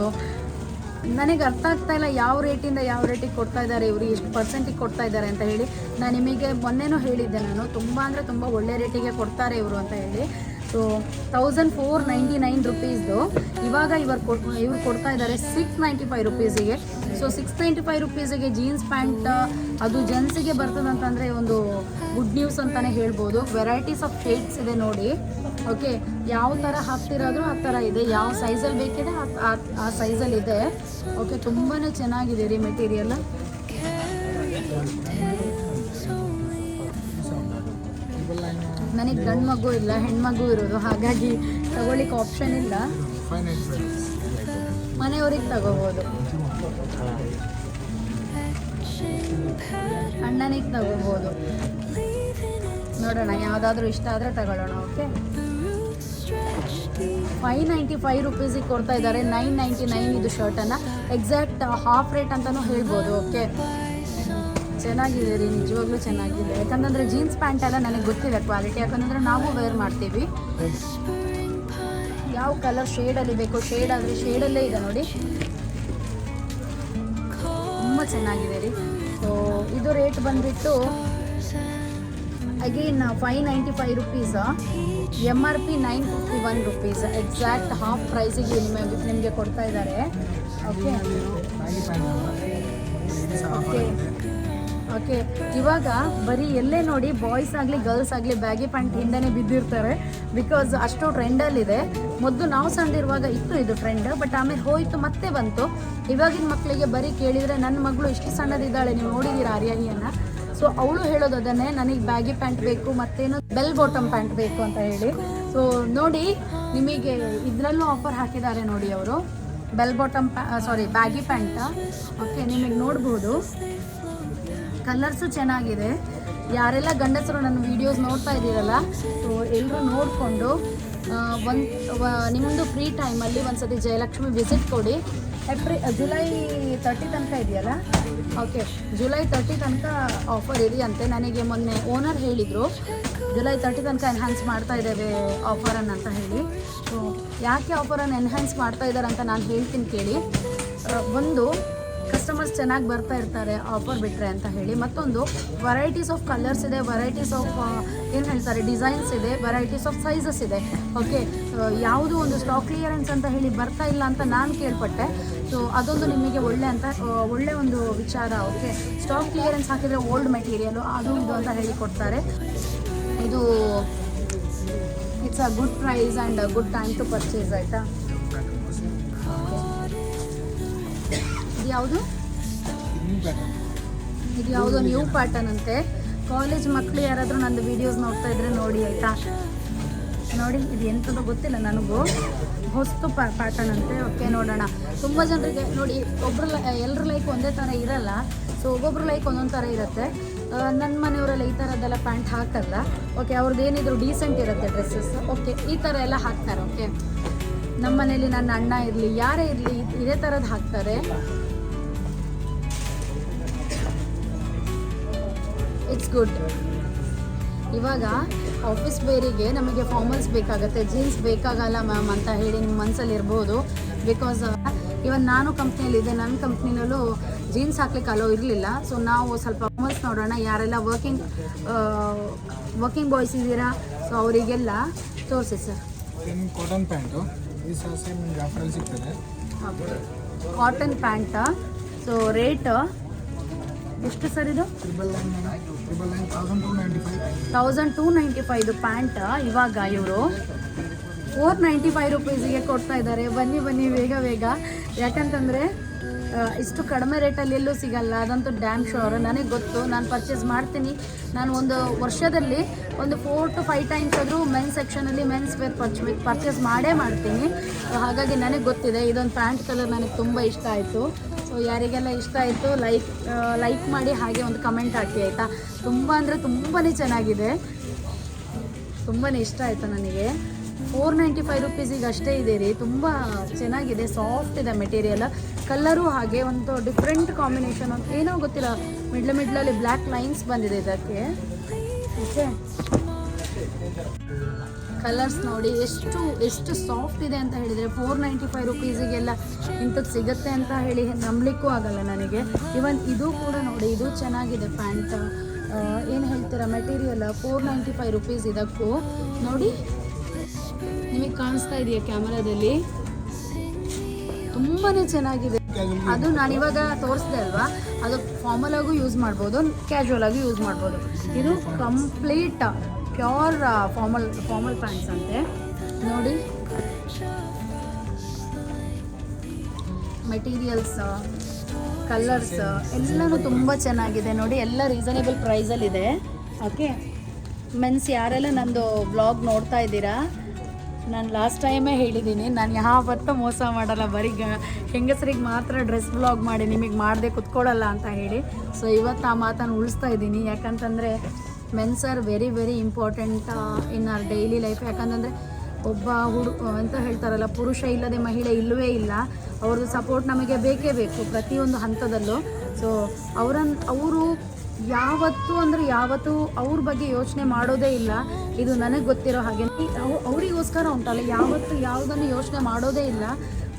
ನನಗೆ ಅರ್ಥ ಆಗ್ತಾ ಇಲ್ಲ ಯಾವ ರೇಟಿಂದ ಯಾವ ರೇಟಿಗೆ ಕೊಡ್ತಾ ಇದ್ದಾರೆ, ಇವರು ಎಷ್ಟು ಪರ್ಸೆಂಟಿಗೆ ಕೊಡ್ತಾ ಇದ್ದಾರೆ ಅಂತ ಹೇಳಿ. ನಾನು ನಿಮಗೆ ಮೊನ್ನೆನೂ ಹೇಳಿದ್ದೆ ನಾನು, ತುಂಬ ಅಂದರೆ ತುಂಬ ಒಳ್ಳೆ ರೇಟಿಗೆ ಕೊಡ್ತಾರೆ ಇವರು ಅಂತ ಹೇಳಿ. So thousand four ninety nine ರುಪೀಸ್ದು ಇವಾಗ ಇವರು ಕೊಟ್ ಇವ್ರು ಕೊಡ್ತಾ ಇದ್ದಾರೆ ಸಿಕ್ಸ್ ನೈಂಟಿ ಫೈವ್ ರುಪೀಸಿಗೆ ಸೊ ಸಿಕ್ಸ್ ನೈಂಟಿ ಫೈವ್ ರುಪೀಸಿಗೆ ಜೀನ್ಸ್ ಪ್ಯಾಂಟ್ ಅದು ಜೆಂಟ್ಸಿಗೆ ಬರ್ತದಂತಂದರೆ ಒಂದು ಗುಡ್ ನ್ಯೂಸ್ ಅಂತಲೇ ಹೇಳ್ಬೋದು. ವೆರೈಟೀಸ್ ಆಫ್ ಶೇಡ್ಸ್ ಇದೆ ನೋಡಿ. ಓಕೆ ಯಾವ ಥರ ಹಾಕ್ತಿರೋದು ಆ ಥರ ಇದೆ. ಯಾವ ಸೈಜಲ್ಲಿ ಬೇಕಿದೆ ಆ- ಸೈಜಲ್ಲಿ ಇದೆ. ಓಕೆ ತುಂಬಾ ಚೆನ್ನಾಗಿದೆ ರೀ ಮೆಟೀರಿಯಲ್ ನನಗೆ ಗಂಡು ಮಗು ಇಲ್ಲ ಹೆಣ್ಮಗು ಇರೋದು. ಹಾಗಾಗಿ ತಗೊಳ್ಳಿಕ್ಕೆ ಆಪ್ಷನ್ ಇಲ್ಲ. ಮನೆಯವ್ರಿಗೆ ತಗೋಬೋದು. ಅಣ್ಣನಿಗೆ ತಗೋಬೋದು. ನೋಡೋಣ ಯಾವುದಾದ್ರೂ ಇಷ್ಟ ಆದರೆ ತಗೊಳ್ಳೋಣ ಓಕೆ ಫೈವ್ ನೈಂಟಿ ಫೈವ್ ರುಪೀಸಿಗೆ ಕೊಡ್ತಾ ಇದ್ದಾರೆ. ನೈನ್ ನೈಂಟಿ ನೈನ್ ಇದು ಶರ್ಟನ್ನು ಎಕ್ಸಾಕ್ಟ್ ಹಾಫ್ ರೇಟ್ ಅಂತಲೂ ಹೇಳ್ಬೋದು ಓಕೆ ಚೆನ್ನಾಗಿದೆ ರೀ ನಿಜವಾಗ್ಲೂ ಚೆನ್ನಾಗಿದೆ. ಯಾಕಂತಂದರೆ ಜೀನ್ಸ್ ಪ್ಯಾಂಟ್ ಎಲ್ಲ ನನಗೆ ಗೊತ್ತಿದೆ ಕ್ವಾಲಿಟಿ ಯಾಕಂತಂದರೆ ನಾವು ವೇರ್ ಮಾಡ್ತೀವಿ. ಯಾವ ಕಲರ್ ಶೇಡಲ್ಲಿ ಬೇಕು ಶೇಡ್ ಆದರೆ ಶೇಡಲ್ಲೇ ಇದೆ ನೋಡಿ. ತುಂಬ ಚೆನ್ನಾಗಿದೆ ರೀ. ಸೊ ಇದು ರೇಟ್ ಬಂದ್ಬಿಟ್ಟು again five ninety five rupees M R P nine fifty one rupees exact half ಪ್ರೈಸಿಗೆ ನಿಮಗೆ ನಿಮಗೆ ಕೊಡ್ತಾ ಇದ್ದಾರೆ. ಓಕೆ
ಮ್ಯಾಗಿ
ಓಕೆ, ಇವಾಗ ಬರೀ ಎಲ್ಲೇ ನೋಡಿ ಬಾಯ್ಸ್ ಆಗಲಿ ಗರ್ಲ್ಸ್ ಆಗಲಿ ಬ್ಯಾಗಿ ಪ್ಯಾಂಟ್ ಹಿಂದೆನೇ ಬಿದ್ದಿರ್ತಾರೆ. ಬಿಕಾಸ್ ಅಷ್ಟು ಟ್ರೆಂಡಲ್ಲಿದೆ ಮೊದಲು ನಾವು ಸಣ್ಣದಿರುವಾಗ ಇತ್ತು ಇದು ಟ್ರೆಂಡ್ ಬಟ್ ಆಮೇಲೆ ಹೋಯಿತು, ಮತ್ತೆ ಬಂತು. ಇವಾಗಿನ ಮಕ್ಕಳಿಗೆ ಬರೀ ಕೇಳಿದರೆ ನನ್ನ ಮಗಳು ಇಷ್ಟು ಸಣ್ಣದಿದ್ದಾಳೆ, ನೀವು ನೋಡಿದ್ದೀರಾ ಆರ್ಯಾಹಿಯನ್ನು ಸೊ ಅವಳು ಹೇಳೋದು ಅದನ್ನೇ, ನನಗೆ ಬ್ಯಾಗಿ ಪ್ಯಾಂಟ್ ಬೇಕು, ಮತ್ತೇನು ಬೆಲ್ ಬಾಟಮ್ ಪ್ಯಾಂಟ್ ಬೇಕು ಅಂತ ಹೇಳಿ. ಸೊ ನೋಡಿ, ನಿಮಗೆ ಇದರಲ್ಲೂ ಆಫರ್ ಹಾಕಿದ್ದಾರೆ ನೋಡಿ ಅವರು. Bell bottom sorry baggy pant okay ನಿಮಗೆ ನೋಡ್ಬೋದು. ಕಲರ್ಸು ಚೆನ್ನಾಗಿದೆ. ಯಾರೆಲ್ಲ ಗಂಡಸರು ನನ್ನ ವೀಡಿಯೋಸ್ ನೋಡ್ತಾ ಇದ್ದೀರಲ್ಲ ಸೊ ಎಲ್ಲರೂ ನೋಡಿಕೊಂಡು ಒಂದು ನಿಮ್ಮದು ಫ್ರೀ ಟೈಮಲ್ಲಿ ಒಂದ್ಸತಿ ಜಯಲಕ್ಷ್ಮಿ ವಿಸಿಟ್ ಕೊಡಿ. ಏಪ್ರಿ ಜುಲೈ ತರ್ಟಿ ತನಕ ಇದೆಯಲ್ಲ? ಓಕೆ ಜುಲೈ ತರ್ಟಿ ತನಕ ಆಫರ್ ಇದೆಯಂತೆ. ನನಗೆ ಮೊನ್ನೆ ಓನರ್ ಹೇಳಿದರು ಜುಲೈ ತರ್ಟಿ ತನಕ ಎನ್ಹಾನ್ಸ್ ಮಾಡ್ತಾ ಇದ್ದೇವೆ ಆಫರನ್ನು ಅಂತ ಹೇಳಿ. ಸೊ ಯಾಕೆ ಆಫರನ್ನು ಎನ್ಹಾನ್ಸ್ ಮಾಡ್ತಾ ಇದ್ದಾರೆ ಅಂತ ನಾನು ಹೇಳ್ತೀನಿ ಕೇಳಿ. ಒಂದು ಕಸ್ಟಮರ್ಸ್ ಚೆನ್ನಾಗಿ ಬರ್ತಾ ಇರ್ತಾರೆ ಆಫರ್ ಬಿಟ್ಟರೆ ಅಂತ ಹೇಳಿ. ಮತ್ತೊಂದು ವೆರೈಟೀಸ್ ಆಫ್ ಕಲರ್ಸ್ ಇದೆ ವೆರೈಟೀಸ್ ಆಫ್ ಏನು ಹೇಳ್ತಾರೆ ಡಿಸೈನ್ಸ್ ಇದೆ ವೆರೈಟೀಸ್ ಆಫ್ ಸೈಜಸ್ ಇದೆ. ಓಕೆ ಯಾವುದು ಒಂದು ಸ್ಟಾಕ್ ಕ್ಲಿಯರೆನ್ಸ್ ಅಂತ ಹೇಳಿ ಬರ್ತಾ ಇಲ್ಲ ಅಂತ ನಾನು ಕೇಳ್ಪಟ್ಟೆ. ಸೊ ಅದೊಂದು ನಿಮಗೆ ಒಳ್ಳೆ ಅಂತ ಒಳ್ಳೆ ಒಂದು ವಿಚಾರ ಓಕೆ ಸ್ಟಾಕ್ ಕ್ಲಿಯರೆನ್ಸ್ ಹಾಕಿದರೆ ಓಲ್ಡ್ ಮೆಟೀರಿಯಲು ಅದು ಇದು ಅಂತ ಹೇಳಿ ಕೊಡ್ತಾರೆ. ಇದು it's a good price and good time to purchase ಆಯಿತಾ? ಯಾವುದು? ಇದು ಯಾವುದೋ? ನ್ಯೂ ಪ್ಯಾಟರ್ನ್ ಅಂತೆ. ಕಾಲೇಜ್ ಮಕ್ಕಳು ಯಾರಾದರೂ ನಂದು ವಿಡಿಯೋಸ್ ನೋಡ್ತಾ ಇದ್ರೆ ನೋಡಿ ಆಯಿತಾ? ನೋಡಿ, ಇದು ಎಂಥದ್ದು ಗೊತ್ತಿಲ್ಲ ನನಗೂ. ಹೊಸ್ತು ಪ್ಯಾಟರ್ನ್ ಅಂತೆ. ಓಕೆ ನೋಡೋಣ. ತುಂಬ ಜನರಿಗೆ ನೋಡಿ ಒಬ್ಬರು ಎಲ್ಲರ ಲೈಕ್ ಒಂದೇ ಥರ ಇರಲ್ಲ. ಸೊ ಒಬ್ಬೊಬ್ರು ಲೈಕ್ ಒಂದೊಂದು ಥರ ಇರುತ್ತೆ. ನನ್ನ ಮನೆಯವರೆಲ್ಲ ಈ ಥರದ್ದೆಲ್ಲ ಪ್ಯಾಂಟ್ ಹಾಕಲ್ಲ. ಓಕೆ ಅವ್ರದ್ದು ಏನಿದ್ರು ಡೀಸೆಂಟ್ ಇರುತ್ತೆ ಡ್ರೆಸ್ಸಸ್ ಓಕೆ ಈ ಥರ ಎಲ್ಲ ಹಾಕ್ತಾರೆ. ಓಕೆ ನಮ್ಮ ಮನೇಲಿ ನನ್ನ ಅಣ್ಣ ಇರಲಿ, ಯಾರೇ ಇರಲಿ, ಇದೇ ಥರದ್ದು ಹಾಕ್ತಾರೆ. ಇಟ್ಸ್ ಗುಡ್ ಇವಾಗ ಆಫೀಸ್ ಬೇರಿಗೆ ನಮಗೆ ಫಾರ್ಮಲ್ಸ್ ಬೇಕಾಗುತ್ತೆ ಜೀನ್ಸ್ ಬೇಕಾಗಲ್ಲ ಮ್ಯಾಮ್ ಅಂತ ಹೇಳಿ ನಿಮ್ಮ ಮನಸ್ಸಲ್ಲಿ ಇರ್ಬೋದು. ಬಿಕಾಸ್ ಇವನ್ ನಾನು ಕಂಪ್ನಿಯಲ್ಲಿದ್ದೆ ನನ್ನ ಕಂಪ್ನಿನಲ್ಲೂ ಜೀನ್ಸ್ ಹಾಕ್ಲಿಕ್ಕೆ ಅಲೋ ಇರಲಿಲ್ಲ. ಸೊ ನಾವು ಸ್ವಲ್ಪ ಫಾರ್ಮಲ್ಸ್ ನೋಡೋಣ ಯಾರೆಲ್ಲ ವರ್ಕಿಂಗ್ ವರ್ಕಿಂಗ್ ಬಾಯ್ಸ್ ಇದ್ದೀರಾ? ಸೊ ಅವರಿಗೆಲ್ಲ ತೋರಿಸಿ ಸರ್
ಕಾಟನ್ ಪ್ಯಾಂಟು ಸಿಗ್ತದೆ.
ಕಾಟನ್ ಪ್ಯಾಂಟ ಸೊ ರೇಟ್ ಎಷ್ಟು ಸರ್ ಇದು?
Thousand two ninety five.
Five pant ಇವಾಗ ಇವರು. ಫೋರ್ ನೈಂಟಿ ಫೈವ್ ರುಪೀಸಿಗೆ ಕೊಡ್ತಾ ಇದ್ದಾರೆ. ಬನ್ನಿ ಬನ್ನಿ, ಬೇಗ ಬೇಗ. ಯಾಕಂತಂದರೆ ಇಷ್ಟು ಕಡಿಮೆ ರೇಟಲ್ಲಿ ಎಲ್ಲೂ ಸಿಗಲ್ಲ. ಅದಂತೂ ಡ್ಯಾಮ್ ಶೋರ್ ನನಗೆ ಗೊತ್ತು. ನಾನು ಪರ್ಚೇಸ್ ಮಾಡ್ತೀನಿ. ನಾನು ಒಂದು ವರ್ಷದಲ್ಲಿ ಒಂದು ಫೋರ್ ಟು ಫೈವ್ ಟೈಮ್ಸ್ ಆದರೂ ಮೆನ್ಸ್ ಸೆಕ್ಷನಲ್ಲಿ ಮೆನ್ಸ್ ವೇರ್ ಪರ್ಚ್ ಪರ್ಚೇಸ್ ಮಾಡೇ ಮಾಡ್ತೀನಿ. ಹಾಗಾಗಿ ನನಗೆ ಗೊತ್ತಿದೆ. ಇದೊಂದು ಪ್ಯಾಂಟ್ ಕಲರ್ ನನಗೆ ತುಂಬ ಇಷ್ಟ ಆಯಿತು. ಸೊ ಯಾರಿಗೆಲ್ಲ ಇಷ್ಟ ಆಯಿತು ಲೈಕ್ ಲೈಕ್ ಮಾಡಿ ಹಾಗೆ ಒಂದು ಕಮೆಂಟ್ ಹಾಕಿ, ಆಯಿತಾ? ತುಂಬ ಅಂದರೆ ತುಂಬಾ ಚೆನ್ನಾಗಿದೆ. ತುಂಬಾ ಇಷ್ಟ ಆಯಿತು ನನಗೆ. ಫೋರ್ ನೈಂಟಿ ಫೈವ್ ರುಪೀಸಿಗೆ ಅಷ್ಟೇ ಇದೆ ರೀ. ತುಂಬ ಚೆನ್ನಾಗಿದೆ ಸಾಫ್ಟ್ ಇದೆ ಮೆಟೀರಿಯಲ್ ಕಲರು ಹಾಗೆ ಒಂದು ಡಿಫ್ರೆಂಟ್ ಕಾಂಬಿನೇಷನ್ ಏನೋ ಗೊತ್ತಿಲ್ಲ, ಮಿಡ್ಲ್ ಮಿಡ್ಲಲ್ಲಿ ಬ್ಲ್ಯಾಕ್ ಲೈನ್ಸ್ ಬಂದಿದೆ ಇದಕ್ಕೆ. ಓಕೆ ಕಲರ್ಸ್ ನೋಡಿ ಎಷ್ಟು ಎಷ್ಟು ಸಾಫ್ಟ್ ಇದೆ ಅಂತ ಹೇಳಿದರೆ ಫೋರ್ ನೈಂಟಿ ಫೈವ್ ರುಪೀಸಿಗೆಲ್ಲ ಇಂಥದ್ದು ಸಿಗುತ್ತೆ ಅಂತ ಹೇಳಿ ನಂಬಲಿಕ್ಕೂ ಆಗಲ್ಲ ನನಗೆ. ಇವನ್ ಇದು ಕೂಡ ನೋಡಿ, ಇದು ಚೆನ್ನಾಗಿದೆ ಪ್ಯಾಂಟ್ ಏನು ಹೇಳ್ತೀರಾ material four ninety five rupees ಇದಕ್ಕೂ ನೋಡಿ, ನಿಮಗೆ ಕಾಣಿಸ್ತಾ ಇದೆಯಾ ಕ್ಯಾಮರಾದಲ್ಲಿ ತುಂಬಾ ಚೆನ್ನಾಗಿದೆ. ಅದು ನಾನು ಇವಾಗ ತೋರಿಸ್ದೆ ಅಲ್ವಾ? ಅದು ಫಾರ್ಮಲ್ ಆಗು ಯೂಸ್ ಮಾಡ್ಬೋದು ಕ್ಯಾಶುವಲ್ ಆಗಿ ಯೂಸ್ ಮಾಡ್ಬೋದು. ಇದು complete pure formal formal pants ಅಂತೆ. ನೋಡಿ. ಮೆಟೀರಿಯಲ್ಸ್ ಕಲರ್ಸ್ ಎಲ್ಲನೂ ತುಂಬ ಚೆನ್ನಾಗಿದೆ. ನೋಡಿ, ಎಲ್ಲ ರೀಸನೇಬಲ್ ಪ್ರೈಸಲ್ಲಿದೆ ಓಕೆ ಮೆನ್ಸ್ ಯಾರೆಲ್ಲ ನಂದು ಬ್ಲಾಗ್ ನೋಡ್ತಾ ಇದ್ದೀರಾ? ನಾನು ಲಾಸ್ಟ್ ಟೈಮೇ ಹೇಳಿದ್ದೀನಿ ನಾನು ಯಾವತ್ತೂ ಮೋಸ ಮಾಡಲ್ಲ. ಬರೀ ಹೆಂಗಸರಿಗೆ ಮಾತ್ರ ಡ್ರೆಸ್ ಬ್ಲಾಗ್ ಮಾಡಿ ನಿಮಗೆ ಮಾಡದೆ ಕುತ್ಕೊಳ್ಳಲ್ಲ ಅಂತ ಹೇಳಿ. ಸೊ ಇವತ್ತು ಆ ಮಾತನ್ನು ಉಳಿಸ್ತಾ ಇದ್ದೀನಿ. ಯಾಕಂತಂದರೆ men's are very very important in our daily life ಯಾಕಂತಂದರೆ ಒಬ್ಬ ಹುಡು, ಅಂತ ಹೇಳ್ತಾರಲ್ಲ, ಪುರುಷ ಇಲ್ಲದೆ ಮಹಿಳೆ ಇಲ್ಲವೇ ಇಲ್ಲ. ಅವ್ರದ್ದು ಸಪೋರ್ಟ್ ನಮಗೆ ಬೇಕೇ ಬೇಕು, ಪ್ರತಿಯೊಂದು ಹಂತದಲ್ಲೂ. ಸೊ ಅವರನ್, ಅವರು ಯಾವತ್ತು ಅಂದರೆ ಯಾವತ್ತೂ ಅವ್ರ ಬಗ್ಗೆ ಯೋಚನೆ ಮಾಡೋದೇ ಇಲ್ಲ. ಇದು ನನಗೆ ಗೊತ್ತಿರೋ ಹಾಗೆ. ಅವು, ಅವರಿಗೋಸ್ಕರ ಉಂಟಲ್ಲ, ಯಾವತ್ತು ಯಾವುದನ್ನು ಯೋಚನೆ ಮಾಡೋದೇ ಇಲ್ಲ.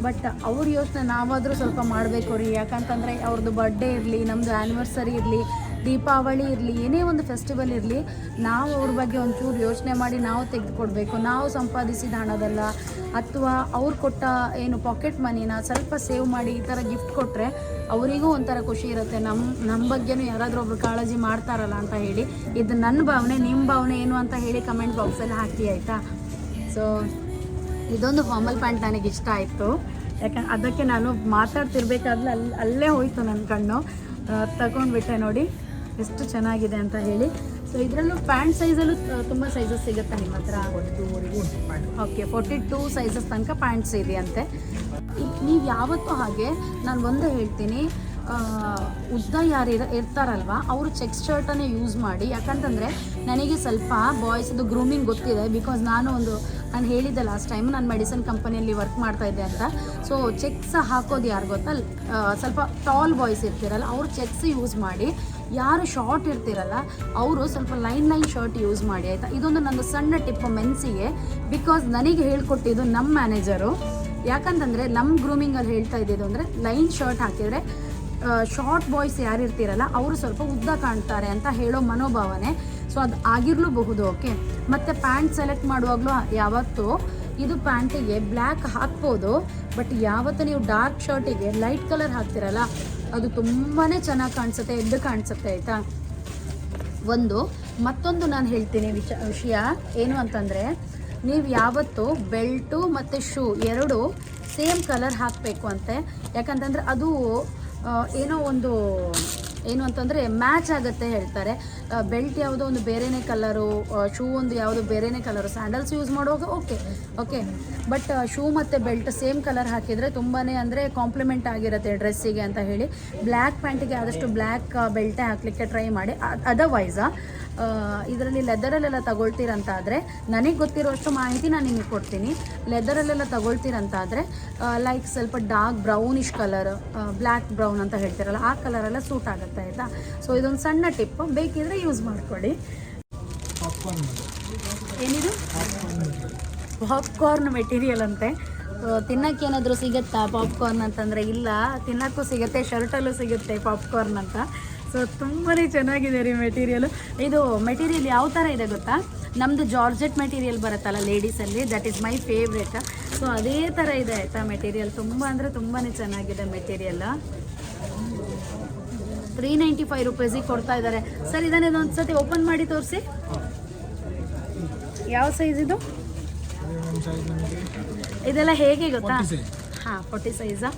ಬಟ್ ಅವ್ರ ಯೋಚನೆ ನಾವಾದರೂ ಸ್ವಲ್ಪ ಮಾಡಬೇಕು ರೀ. ಯಾಕಂತಂದರೆ ಅವ್ರದ್ದು ಬರ್ಡೇ ಇರಲಿ ನಮ್ಮದು ಆ್ಯನಿವರ್ಸರಿ ಇರಲಿ ದೀಪಾವಳಿ ಇರಲಿ, ಏನೇ ಒಂದು ಫೆಸ್ಟಿವಲ್ ಇರಲಿ, ನಾವು ಅವ್ರ ಬಗ್ಗೆ ಒಂಚೂರು ಯೋಚನೆ ಮಾಡಿ ನಾವು ತೆಗೆದುಕೊಡ್ಬೇಕು. ನಾವು ಸಂಪಾದಿಸಿದ ಹಣದಲ್ಲ, ಅಥವಾ ಅವ್ರು ಕೊಟ್ಟ ಏನು ಪಾಕೆಟ್ ಮನಿನ ಸ್ವಲ್ಪ ಸೇವ್ ಮಾಡಿ ಈ ಥರ ಗಿಫ್ಟ್ ಕೊಟ್ಟರೆ ಅವರಿಗೂ ಒಂಥರ ಖುಷಿ ಇರುತ್ತೆ. ನಮ್ಮ ನಮ್ಮ ಬಗ್ಗೆನೂ ಯಾರಾದರೂ ಒಬ್ರು ಕಾಳಜಿ ಮಾಡ್ತಾರಲ್ಲ ಅಂತ ಹೇಳಿ, ಇದು ನನ್ನ ಭಾವನೆ ನಿಮ್ಮ ಭಾವನೆ ಏನು ಅಂತ ಹೇಳಿ ಕಮೆಂಟ್ ಬಾಕ್ಸಲ್ಲಿ ಹಾಕಿ ಆಯಿತಾ? ಸೊ ಇದೊಂದು ಫಾರ್ಮಲ್ ಪ್ಯಾಂಟ್ ನನಗೆ ಇಷ್ಟ ಆಯಿತು. ಯಾಕಂದ್ರೆ ಅದಕ್ಕೆ ನಾನು ಮಾತಾಡ್ತಿರ್ಬೇಕಾದ್ರೆ ಅಲ್ಲಿ ಅಲ್ಲೇ ಹೋಯಿತು ನನ್ನ ಕಣ್ಣು. ತಗೊಂಡ್ಬಿಟ್ಟೆ ನೋಡಿ. ಎಷ್ಟು ಚೆನ್ನಾಗಿದೆ ಅಂತ ಹೇಳಿ. ಸೊ ಇದರಲ್ಲೂ ಪ್ಯಾಂಟ್ ಸೈಜಲ್ಲೂ ತುಂಬ ಸೈಜಸ್ ಸಿಗುತ್ತೆ ನಿಮ್ಮ ಹತ್ರ. ಓಕೆ ಫೋರ್ಟಿ ಟೂ ಸೈಜಸ್ ತನಕ ಪ್ಯಾಂಟ್ಸ್ ಇದೆಯಂತೆ. ನೀವು ಯಾವತ್ತೂ ಹಾಗೆ, ನಾನು ಒಂದೇ ಹೇಳ್ತೀನಿ ಉದ್ದ ಯಾರು ಇರ, ಇರ್ತಾರಲ್ವ, ಅವರು ಚೆಕ್ ಶರ್ಟನ್ನೇ ಯೂಸ್ ಮಾಡಿ. ಯಾಕಂತಂದರೆ, ನನಗೆ ಸ್ವಲ್ಪ ಬಾಯ್ಸ್ದು ಗ್ರೂಮಿಂಗ್ ಗೊತ್ತಿದೆ ಬಿಕಾಸ್ ನಾನು ಒಂದು, ನಾನು ಹೇಳಿದ್ದೆ ಲಾಸ್ಟ್ ಟೈಮ್ ನಾನು ಮೆಡಿಸಿನ್ ಕಂಪನಿಯಲ್ಲಿ ವರ್ಕ್ ಮಾಡ್ತಾ ಇದ್ದೆ ಅಂತ. ಸೊ ಚೆಕ್ಸ್ ಹಾಕೋದು ಯಾರು ಗೊತ್ತಲ್ಲ ಸ್ವಲ್ಪ ಟಾಲ್ ಬಾಯ್ಸ್ ಇರ್ತೀರಲ್ಲ, ಅವರು ಚೆಕ್ಸ್ ಯೂಸ್ ಮಾಡಿ ಯಾರು ಶಾರ್ಟ್ ಇರ್ತಿರಲ್ಲ, ಅವರು ಸ್ವಲ್ಪ ಲೈನ್ ಲೈನ್ ಶರ್ಟ್ ಯೂಸ್ ಮಾಡಿ, ಆಯಿತಾ? ಇದೊಂದು ನಂದು ಸಣ್ಣ ಟಿಪ್ ಮೆನ್ಸಿಗೆ ಬಿಕಾಸ್ ನನಗೆ ಹೇಳ್ಕೊಟ್ಟಿದ್ದು ನಮ್ಮ ಮ್ಯಾನೇಜರು ಯಾಕಂತಂದರೆ ನಮ್ಮ ಗ್ರೂಮಿಂಗಲ್ಲಿ ಹೇಳ್ತಾ ಇದ್ದಿದ್ದು ಅಂದರೆ ಲೈನ್ ಶರ್ಟ್ ಹಾಕಿದರೆ ಶಾರ್ಟ್ ಬಾಯ್ಸ್ ಯಾರು ಇರ್ತಿರಲ್ಲ, ಅವರು ಸ್ವಲ್ಪ ಉದ್ದ ಕಾಣ್ತಾರೆ ಅಂತ ಹೇಳೋ ಮನೋಭಾವನೆ. ಸೊ ಅದು ಆಗಿರಲೂಬಹುದು ಓಕೆ ಮತ್ತು ಪ್ಯಾಂಟ್ ಸೆಲೆಕ್ಟ್ ಮಾಡುವಾಗಲೂ ಯಾವತ್ತೂ ಇದು ಪ್ಯಾಂಟಿಗೆ ಬ್ಲ್ಯಾಕ್ ಹಾಕ್ಬೋದು ಬಟ್ ಯಾವತ್ತೂ ನೀವು ಡಾರ್ಕ್ ಶರ್ಟಿಗೆ ಲೈಟ್ ಕಲರ್ ಹಾಕ್ತಿರಲ್ಲ ಅದು ತುಂಬಾ ಚೆನ್ನಾಗಿ ಕಾಣಿಸುತ್ತೆ, ಎದ್ದು ಕಾಣಿಸುತ್ತೆ, ಆಯಿತಾ? ಒಂದು, ಮತ್ತೊಂದು ನಾನು ಹೇಳ್ತೀನಿ ವಿಚ, ವಿಷಯ ಏನು ಅಂತಂದರೆ, ನೀವು ಯಾವತ್ತು ಬೆಲ್ಟು ಮತ್ತು ಶೂ ಎರಡು ಸೇಮ್ ಕಲರ್ ಹಾಕಬೇಕು ಅಂತೆ. ಯಾಕಂತಂದರೆ ಅದು ಏನೋ ಒಂದು ಏನು ಅಂತಂದರೆ ಮ್ಯಾಚ್ ಆಗುತ್ತೆ ಹೇಳ್ತಾರೆ. ಬೆಲ್ಟ್ ಯಾವುದೋ ಒಂದು ಬೇರೆನೇ ಕಲರು ಶೂ ಒಂದು ಯಾವುದೋ ಬೇರೆನೇ ಕಲರು, ಸ್ಯಾಂಡಲ್ಸ್ ಯೂಸ್ ಮಾಡುವಾಗ ಓಕೆ ಓಕೆ. ಬಟ್ ಶೂ ಮತ್ತು ಬೆಲ್ಟ್ ಸೇಮ್ ಕಲರ್ ಹಾಕಿದರೆ ತುಂಬಾ ಅಂದರೆ ಕಾಂಪ್ಲಿಮೆಂಟ್ ಆಗಿರುತ್ತೆ ಡ್ರೆಸ್ಸಿಗೆ ಅಂತ ಹೇಳಿ. ಬ್ಲ್ಯಾಕ್ ಪ್ಯಾಂಟಿಗೆ ಆದಷ್ಟು ಬ್ಲ್ಯಾಕ್ ಬೆಲ್ಟೇ ಹಾಕಲಿಕ್ಕೆ ಟ್ರೈ ಮಾಡಿ. ಅದರ್ವೈಸಾ ಇದರಲ್ಲಿ ಲೆದರಲ್ಲೆಲ್ಲ ತಗೊಳ್ತೀರಂತಾದರೆ ನನಗೆ ಗೊತ್ತಿರೋಷ್ಟು ಮಾಹಿತಿ ನಾನು ನಿಮಗೆ ಕೊಡ್ತೀನಿ. ಲೆದರಲ್ಲೆಲ್ಲ ತಗೊಳ್ತೀರಂತಾದರೆ ಲೈಕ್ ಸ್ವಲ್ಪ dark brownish colour black brown ಅಂತ ಹೇಳ್ತೀರಲ್ಲ, ಆ ಕಲರೆಲ್ಲ ಸೂಟ್ ಆಗುತ್ತೆ, ಆಯಿತಾ? ಸೊ ಇದೊಂದು ಸಣ್ಣ ಟಿಪ್ ಬೇಕಿದ್ರೆ ಯೂಸ್ ಮಾಡ್ಕೊಳ್ಳಿ. ಏನಿದು?
ಪಾಪ್ಕಾರ್ನ್
ಮೆಟೀರಿಯಲ್ ಅಂತೆ. ತಿನ್ನಕ್ಕೆ ಏನಾದರೂ ಸಿಗುತ್ತಾ ಪಾಪ್ಕಾರ್ನ್ ಅಂತಂದರೆ? ಇಲ್ಲ, ತಿನ್ನಕ್ಕೂ ಸಿಗುತ್ತೆ ಶರ್ಟಲ್ಲೂ ಸಿಗುತ್ತೆ ಪಾಪ್ಕಾರ್ನ್ ಅಂತ. ಸೊ ತುಂಬಾ ಚೆನ್ನಾಗಿದೆ ರೀ ಮೆಟೀರಿಯಲ್ ಇದು ಮೆಟೀರಿಯಲ್ ಯಾವ ಥರ ಇದೆ ಗೊತ್ತಾ? ನಮ್ಮದು ಜಾರ್ಜೆಟ್ ಮೆಟೀರಿಯಲ್ ಬರುತ್ತಲ್ಲ ಲೇಡೀಸಲ್ಲಿ that is my favourite so ಅದೇ ಥರ ಇದೆ ಆಯಿತಾ ಮೆಟೀರಿಯಲ್ ತುಂಬ ಅಂದರೆ ತುಂಬಾ ಚೆನ್ನಾಗಿದೆ ಮೆಟೀರಿಯಲ್ ತ್ರೀ ನೈಂಟಿ ಫೈವ್ ರುಪೀಸಿಗೆ ಕೊಡ್ತಾ ಇದ್ದಾರೆ. ಸರ್ ಇದನ್ನ ಇದೊಂದು ಸತಿ ಓಪನ್ ಮಾಡಿ ತೋರಿಸಿ. ಯಾವ ಸೈಜ್ ಇದು? ಇದೆಲ್ಲ ಹೇಗೆ ಗೊತ್ತಾ? ಹಾಂ ಫೋರ್ಟಿ ಸೈಜಾ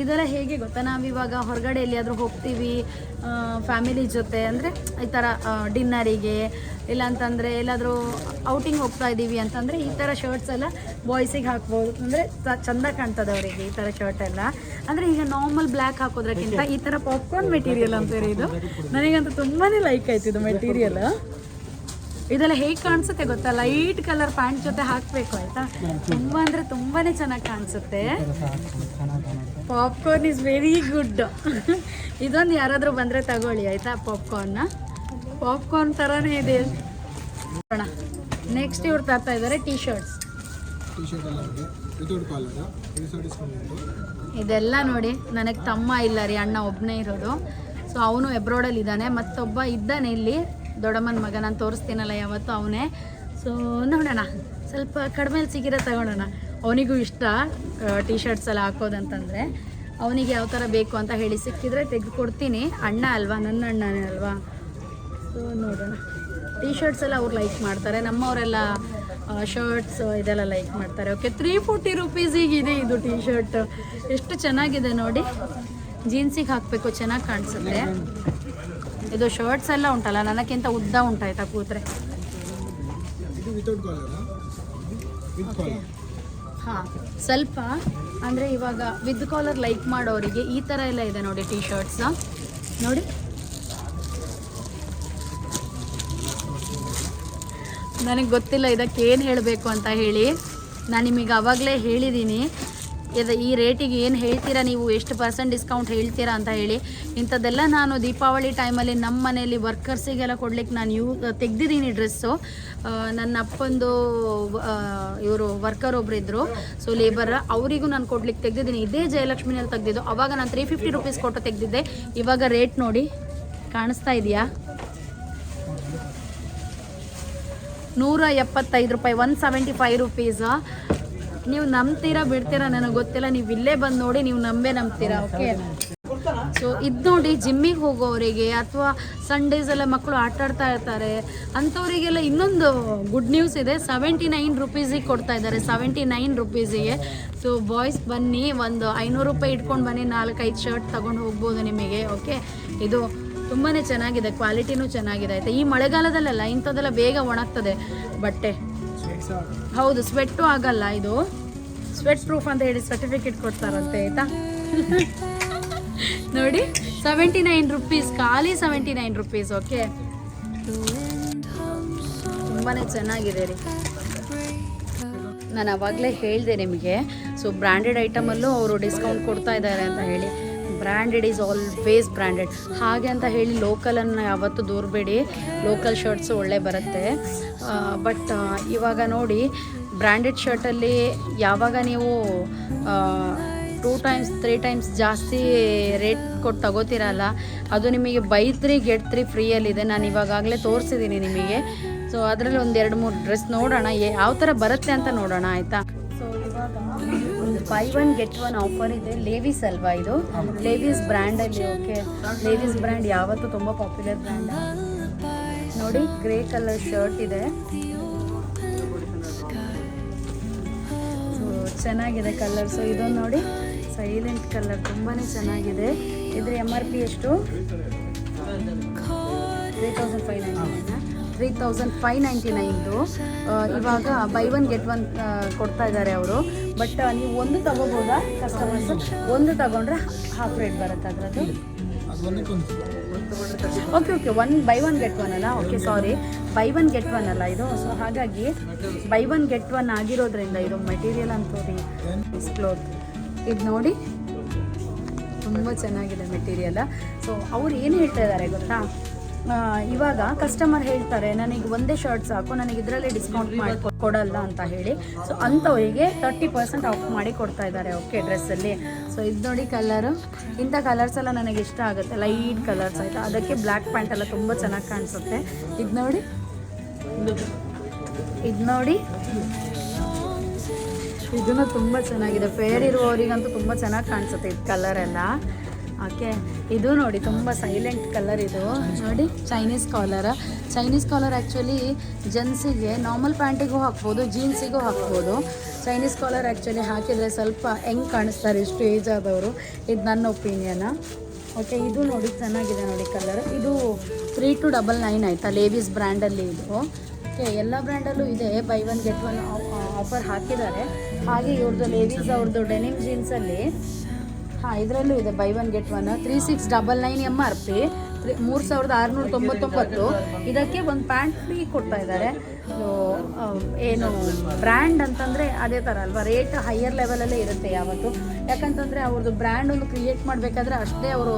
ಇದೆಲ್ಲ ಹೇಗೆ ಗೊತ್ತಾ? ನಾವಿವಾಗ ಹೊರಗಡೆ ಎಲ್ಲಿಯಾದರೂ ಹೋಗ್ತೀವಿ ಫ್ಯಾಮಿಲಿ ಜೊತೆ ಅಂದರೆ ಈ ಥರ ಡಿನ್ನರಿಗೆ ಇಲ್ಲ ಅಂತಂದರೆ ಎಲ್ಲಾದರೂ ಔಟಿಂಗ್ ಹೋಗ್ತಾ ಇದ್ದೀವಿ ಅಂತಂದರೆ ಈ ಥರ ಶರ್ಟ್ಸ್ ಎಲ್ಲ ಬಾಯ್ಸಿಗೆ ಹಾಕ್ಬೋದು. ಅಂದರೆ ಚಂದ ಕಾಣ್ತದೆ ಅವರಿಗೆ ಈ ಥರ ಶರ್ಟ್ ಎಲ್ಲ. ಅಂದರೆ ಈಗ ನಾರ್ಮಲ್ ಬ್ಲ್ಯಾಕ್ ಹಾಕೋದ್ರಕ್ಕಿಂತ ಈ ಥರ ಪಾಪ್ಕಾರ್ನ್ ಮೆಟೀರಿಯಲ್ ಅಂತಾರೆ ಇದು? ನನಗಂತೂ ತುಂಬಾ ಲೈಕ್ ಆಯ್ತು ಇದು ಮೆಟೀರಿಯಲ್ ಇದೆಲ್ಲ ಹೇಗೆ ಕಾಣಿಸುತ್ತೆ ಗೊತ್ತಾ? ಲೈಟ್ ಕಲರ್ ಪ್ಯಾಂಟ್ ಜೊತೆ ಹಾಕಬೇಕು ಆಯ್ತಾ? ತುಂಬ ಅಂದರೆ ತುಂಬಾ ಚೆನ್ನಾಗಿ ಕಾಣಿಸುತ್ತೆ. ಪಾಪ್ಕಾರ್ನ್ ಇಸ್ ವೆರಿ ಗುಡ್ ಇದೊಂದು ಯಾರಾದರೂ ಬಂದರೆ ತಗೊಳ್ಳಿ ಆಯಿತಾ ಪಾಪ್ಕಾರ್ನ್ನ ಪಾಪ್ಕಾರ್ನ್ ಥರನೇ ಇದೆ. ನೋಡೋಣ. ನೆಕ್ಸ್ಟ್ ಇವ್ರು ತರ್ತಾ ಇದ್ದಾರೆ ಟೀ ಶರ್ಟ್ಸ್ ಇದೆಲ್ಲ ನೋಡಿ ನನಗೆ ತಮ್ಮ ಇಲ್ಲ ರೀ ಅಣ್ಣ ಒಬ್ಬನೇ ಇರೋದು. ಸೊ ಅವನು ಎಬ್ರೋಡಲ್ಲಿ ಇದ್ದಾನೆ. ಮತ್ತೊಬ್ಬ ಇದ್ದಾನೆ ಇಲ್ಲಿ. ದೊಡ್ಡಮ್ಮನ ಮಗ ನಾನು ತೋರಿಸ್ತೀನಲ್ಲ ಯಾವತ್ತು ಅವನೇ. ಸೊ ನೋಡೋಣ. ಸ್ವಲ್ಪ ಕಡಿಮೆ ಸಿಗಿರೋ ತಗೊಳ್ಳೋಣ. ಅವನಿಗೂ ಇಷ್ಟ ಟೀ ಶರ್ಟ್ಸ್ ಎಲ್ಲ ಹಾಕೋದಂತಂದರೆ. ಅವನಿಗೆ ಯಾವ ಥರ ಬೇಕು ಅಂತ ಹೇಳಿ ಸಿಕ್ಕಿದ್ರೆ ತೆಗೆದುಕೊಡ್ತೀನಿ. ಅಣ್ಣ ಅಲ್ವಾ? ನನ್ನ ಅಣ್ಣನೇ ಅಲ್ವಾ? ಸೊ ನೋಡೋಣ. ಟೀ ಶರ್ಟ್ಸ್ ಎಲ್ಲ ಅವ್ರು ಲೈಕ್ ಮಾಡ್ತಾರೆ. ನಮ್ಮವರೆಲ್ಲ ಶರ್ಟ್ಸ್ ಇದೆಲ್ಲ ಲೈಕ್ ಮಾಡ್ತಾರೆ. ಓಕೆ ತ್ರೀ ಫೋರ್ಟಿ ರುಪೀಸಿಗೆ ಇದೆ ಇದು ಟೀ ಶರ್ಟ್ ಎಷ್ಟು ಚೆನ್ನಾಗಿದೆ ನೋಡಿ. ಜೀನ್ಸಿಗೆ ಹಾಕಬೇಕು, ಚೆನ್ನಾಗಿ ಕಾಣಿಸುತ್ತೆ. ಇದು ಶರ್ಟ್ಸ್ ಎಲ್ಲ ಉಂಟಲ್ಲ ನನಗಿಂತ ಉದ್ದ ಉಂಟಾಯ್ತಾ ಕೂತ್ರೆ. ಹಾಂ ಸ್ವಲ್ಪ ಅಂದರೆ ಇವಾಗ ವಿದ್ ಕಾಲರ್ ಲೈಕ್ ಮಾಡೋರಿಗೆ ಈ ಥರ ಎಲ್ಲ ಇದೆ ನೋಡಿ ಟೀ ಶರ್ಟ್ಸ್ ನೋಡಿ. ನನಗೆ ಗೊತ್ತಿಲ್ಲ ಇದಕ್ಕೆ ಏನು ಹೇಳಬೇಕು ಅಂತ ಹೇಳಿ. ನಾನು ನಿಮಗೆ ಆವಾಗಲೇ ಹೇಳಿದ್ದೀನಿ ಇದು ಈ ರೇಟಿಗೆ ಏನು ಹೇಳ್ತೀರಾ ನೀವು? ಎಷ್ಟು ಪರ್ಸೆಂಟ್ ಡಿಸ್ಕೌಂಟ್ ಹೇಳ್ತೀರಾ ಅಂತ ಹೇಳಿ. ಇಂಥದ್ದೆಲ್ಲ ನಾನು ದೀಪಾವಳಿ ಟೈಮಲ್ಲಿ ನಮ್ಮ ಮನೆಯಲ್ಲಿ ವರ್ಕರ್ಸಿಗೆಲ್ಲ ಕೊಡ್ಲಿಕ್ಕೆ ನಾನು ಯೂ ತೆಗ್ದಿದ್ದೀನಿ ಡ್ರೆಸ್ಸು ನನ್ನ ಅಪ್ಪಂದು ಇವರು ವರ್ಕರ್ ಒಬ್ಬರು ಇದ್ದರು ಸೊ ಲೇಬರ್ ಅವರಿಗೂ ನಾನು ಕೊಡ್ಲಿಕ್ಕೆ ತೆಗ್ದಿದ್ದೀನಿ. ಇದೇ ಜಯಲಕ್ಷ್ಮಿನಲ್ಲಿ ತೆಗ್ದಿದ್ದು. ಅವಾಗ ನಾನು ತ್ರೀ ಫಿಫ್ಟಿ ರುಪೀಸ್ ಕೊಟ್ಟು ತೆಗ್ದಿದ್ದೆ. ಇವಾಗ ರೇಟ್ ನೋಡಿ. ಕಾಣಿಸ್ತಾ ಇದೆಯಾ? ನೂರ ಎಪ್ಪತ್ತೈದು ರೂಪಾಯಿ ಒನ್ ಸೆವೆಂಟಿ ಫೈವ್ ರುಪೀಸ್ ನೀವು ನಂಬ್ತೀರಾ ಬಿಡ್ತೀರಾ ನನಗೆ ಗೊತ್ತಿಲ್ಲ. ನೀವು ಇಲ್ಲೇ ಬಂದು ನೋಡಿ ನೀವು ನಂಬೇ ನಂಬ್ತೀರಾ, ಓಕೆ? ಸೊ ಇದು ನೋಡಿ ಜಿಮ್ಮಿಗೆ ಹೋಗೋವರಿಗೆ ಅಥವಾ ಸಂಡೇಸ್ ಎಲ್ಲ ಮಕ್ಕಳು ಆಟ ಆಡ್ತಾ ಇರ್ತಾರೆ, ಅಂಥವರಿಗೆಲ್ಲ ಇನ್ನೊಂದು ಗುಡ್ ನ್ಯೂಸ್ ಇದೆ. ಸೆವೆಂಟಿ ನೈನ್ ರುಪೀಸಿಗೆ ಕೊಡ್ತಾ ಇದ್ದಾರೆ ಸೆವೆಂಟಿ ನೈನ್ ರುಪೀಸಿಗೆ ಸೊ ಬಾಯ್ಸ್ ಬನ್ನಿ, ಒಂದು ಐನೂರು ರೂಪಾಯಿ ಇಟ್ಕೊಂಡು ಬನ್ನಿ, ನಾಲ್ಕೈದು ಶರ್ಟ್ ತೊಗೊಂಡು ಹೋಗ್ಬೋದು ನಿಮಗೆ, ಓಕೆ? ಇದು ತುಂಬಾ ಚೆನ್ನಾಗಿದೆ ಕ್ವಾಲಿಟಿನೂ ಚೆನ್ನಾಗಿದೆ. ಆಯಿತಾ? ಈ ಮಳೆಗಾಲದಲ್ಲೆಲ್ಲ ಇಂಥದ್ದೆಲ್ಲ ಬೇಗ ಒಣಗ್ತದೆ. ಬಟ್ಟೆ. ಹೌದು ಸ್ವೆಟ್ಟು ಆಗಲ್ಲ ಇದು. ಸ್ವೆಟ್ ಪ್ರೂಫ್ ಅಂತ ಹೇಳಿ ಸರ್ಟಿಫಿಕೇಟ್ ಕೊಡ್ತಾರಂತೆ, ಆಯ್ತಾ? ನೋಡಿ ಸೆವೆಂಟಿ ನೈನ್ ರುಪೀಸ್ ಖಾಲಿ ಸೆವೆಂಟಿ ನೈನ್ ರುಪೀಸ್ ಓಕೆ ತುಂಬಾ ಚೆನ್ನಾಗಿದೆ ರೀ. ನಾನು ಅವಾಗಲೇ ಹೇಳಿದೆ ನಿಮಗೆ ಸೊ ಬ್ರ್ಯಾಂಡೆಡ್ ಐಟಮಲ್ಲೂ ಅವರು ಡಿಸ್ಕೌಂಟ್ ಕೊಡ್ತಾ ಇದ್ದಾರೆ ಅಂತ ಹೇಳಿ. ಬ್ರ್ಯಾಂಡೆಡ್ ಈಸ್ ಆಲ್ವೇಸ್ ಬ್ರ್ಯಾಂಡೆಡ್ ಹಾಗೆ ಅಂತ ಹೇಳಿ ಲೋಕಲನ್ನು ಯಾವತ್ತೂ ದೂರಬೇಡಿ. ಲೋಕಲ್ ಶರ್ಟ್ಸು ಒಳ್ಳೆ ಬರುತ್ತೆ. ಬಟ್ ಇವಾಗ ನೋಡಿ ಬ್ರ್ಯಾಂಡೆಡ್ ಶರ್ಟಲ್ಲಿ ಯಾವಾಗ ನೀವು ಟೂ ಟೈಮ್ಸ್ ತ್ರೀ ಟೈಮ್ಸ್ ಜಾಸ್ತಿ ರೇಟ್ ಕೊಟ್ಟು ತಗೋತೀರಲ್ಲ, ಅದು ನಿಮಗೆ ಬೈ ತ್ರೀ ಗೆಟ್ ತ್ರೀ ಫ್ರೀಯಲ್ಲಿದೆ ನಾನು ಇವಾಗಲೇ ತೋರಿಸಿದ್ದೀನಿ ನಿಮಗೆ. ಸೊ ಅದರಲ್ಲಿ ಒಂದು ಎರಡು ಮೂರು ಡ್ರೆಸ್ ನೋಡೋಣ. ಯಾವ ಥರ ಬರುತ್ತೆ ಅಂತ ನೋಡೋಣ, ಆಯಿತಾ? Buy one get one offer ಇದೆ. ಲೇವಿಸ್ ಅಲ್ವಾ ಇದು? ಲೇವಿಸ್ ಬ್ರ್ಯಾಂಡಲ್ಲಿ ಓಕೆ ಲೇವಿಸ್ ಬ್ರ್ಯಾಂಡ್ ಯಾವತ್ತು ತುಂಬಾ ಪಾಪ್ಯುಲರ್ ಬ್ರ್ಯಾಂಡ್ ನೋಡಿ ಗ್ರೇ ಕಲರ್ ಶರ್ಟ್ ಇದೆ. ಚೆನ್ನಾಗಿದೆ ಕಲರ್ ಸೊ ಇದೊಂದು ನೋಡಿ ಸೈಲೆಂಟ್ ಕಲರ್ ತುಂಬಾ ಚೆನ್ನಾಗಿದೆ. ಇದ್ರ ಎಂ ಆರ್ ಪಿ ಎಷ್ಟು? Three thousand five ninety three thousand five ninety ನೈನ್ದು ಇವಾಗ ಬೈ ಒನ್ ಗೆಟ್ ಒನ್ ಕೊಡ್ತಾ ಇದ್ದಾರೆ ಅವರು. ಬಟ್ ನೀವು ಒಂದು ತಗೋಬೋದಾ? ಕಸ್ಟಮರ್ಸ್ ಒಂದು ತಗೊಂಡ್ರೆ ಹಾಫ್ ರೇಟ್ ಬರುತ್ತೆ ಅದರದ್ದು. Okay okay one buy one get one ಅಲ್ಲ? Okay sorry buy one get one ಅಲ್ಲ ಇದು? ಸೊ ಹಾಗಾಗಿ ಬೈ ಒನ್ ಗೆಟ್ ಒನ್ ಆಗಿರೋದ್ರಿಂದ ಇದು ಮೆಟೀರಿಯಲ್ ಅಂತ ನೋಡಿ. ಕ್ಲೋತ್ ಇದು ನೋಡಿ. ತುಂಬ ಚೆನ್ನಾಗಿದೆ ಮೆಟೀರಿಯಲ್ ಸೊ ಅವ್ರು ಏನು ಹೇಳ್ತಾ ಇದ್ದಾರೆ ಗೊತ್ತಾ? ಇವಾಗ ಕಸ್ಟಮರ್ ಹೇಳ್ತಾರೆ, ನನಗೆ ಒಂದೇ ಶರ್ಟ್ ಸಾಕು, ನನಗೆ ಇದರಲ್ಲಿ ಡಿಸ್ಕೌಂಟ್ ಮಾಡಿ ಕೊಡಲ್ಲ ಅಂತ ಹೇಳಿ. ಸೊ ಅಂಥವರಿಗೆ ತರ್ಟಿ ಪರ್ಸೆಂಟ್ ಆಫ್ ಮಾಡಿ ಕೊಡ್ತಾ ಇದ್ದಾರೆ ಓಕೆ ಡ್ರೆಸ್ಸಲ್ಲಿ ಸೊ ಇದು ನೋಡಿ ಕಲರು ಇಂಥ ಕಲರ್ಸ್ ಎಲ್ಲ ನನಗೆ ಇಷ್ಟ ಆಗುತ್ತೆ. ಲೈಟ್ ಕಲರ್ಸ್ ಆಯಿತಾ? ಅದಕ್ಕೆ ಬ್ಲ್ಯಾಕ್ ಪ್ಯಾಂಟ್ ಎಲ್ಲ ತುಂಬ ಚೆನ್ನಾಗಿ ಕಾಣಿಸುತ್ತೆ. ಇದು ನೋಡಿ. ಇದು ನೋಡಿ. ಇದನ್ನು ತುಂಬ ಚೆನ್ನಾಗಿದೆ. ಫೇರ್ ಇರುವವರಿಗಂತೂ ತುಂಬ ಚೆನ್ನಾಗಿ ಕಾಣಿಸುತ್ತೆ ಇದು ಕಲರ್ ಎಲ್ಲ. ಓಕೆ, ಇದು ನೋಡಿ, ತುಂಬ ಸೈಲೆಂಟ್ ಕಲರ್ ಇದು. ನೋಡಿ Chinese collar Chinese collar actually ಜೆಂಟ್ಸಿಗೆ normal ಪ್ಯಾಂಟಿಗೂ ಹಾಕ್ಬೋದು ಜೀನ್ಸಿಗೂ ಹಾಕ್ಬೋದು. ಚೈನೀಸ್ ಕಾಲರ್ ಆ್ಯಕ್ಚುಲಿ ಹಾಕಿದರೆ ಸ್ವಲ್ಪ ಹೆಂಗೆ ಕಾಣಿಸ್ತಾರೆ, ಇಷ್ಟು ಏಜ್ ಆದವರು? ಇದು ನನ್ನ ಒಪಿನಿಯನ್ ಓಕೆ, ಇದು ನೋಡಿ, ಚೆನ್ನಾಗಿದೆ ನೋಡಿ ಕಲರ್ ಇದು ತ್ರೀ ಟು ಡಬಲ್ ನೈನ್ ಆಯಿತಾ ಲೇವೀಸ್ ಬ್ರ್ಯಾಂಡಲ್ಲಿ ಇದು. ಓಕೆ, ಎಲ್ಲ ಬ್ರ್ಯಾಂಡಲ್ಲೂ ಇದೆ buy one get one offer ಹಾಕಿದ್ದಾರೆ. ಹಾಗೆ ಇವ್ರದ್ದು ಲೇಬೀಸ್ ಅವ್ರದ್ದು ಡೆನಿಮ್ ಜೀನ್ಸಲ್ಲಿ ಹಾಂ ಇದರಲ್ಲೂ ಇದೆ. Buy one get one three six double nine M R P ಮೂರು ಸಾವಿರದ ಆರುನೂರ ತೊಂಬತ್ತೊಂಬತ್ತು. ಇದಕ್ಕೆ ಒಂದು ಪ್ಯಾಂಟ್ ಫ್ರೀ ಕೊಡ್ತಾ ಇದ್ದಾರೆ. ಸೊ, ಏನು ಬ್ರ್ಯಾಂಡ್ ಅಂತಂದರೆ ಅದೇ ಥರ ಅಲ್ವಾ? ರೇಟ್ ಹೈಯರ್ ಲೆವೆಲಲ್ಲೇ ಇರುತ್ತೆ ಯಾವತ್ತು. ಯಾಕಂತಂದರೆ ಅವ್ರದ್ದು ಬ್ರ್ಯಾಂಡ್ ಒಂದು ಕ್ರಿಯೇಟ್ ಮಾಡಬೇಕಾದ್ರೆ ಅಷ್ಟೇ ಅವರು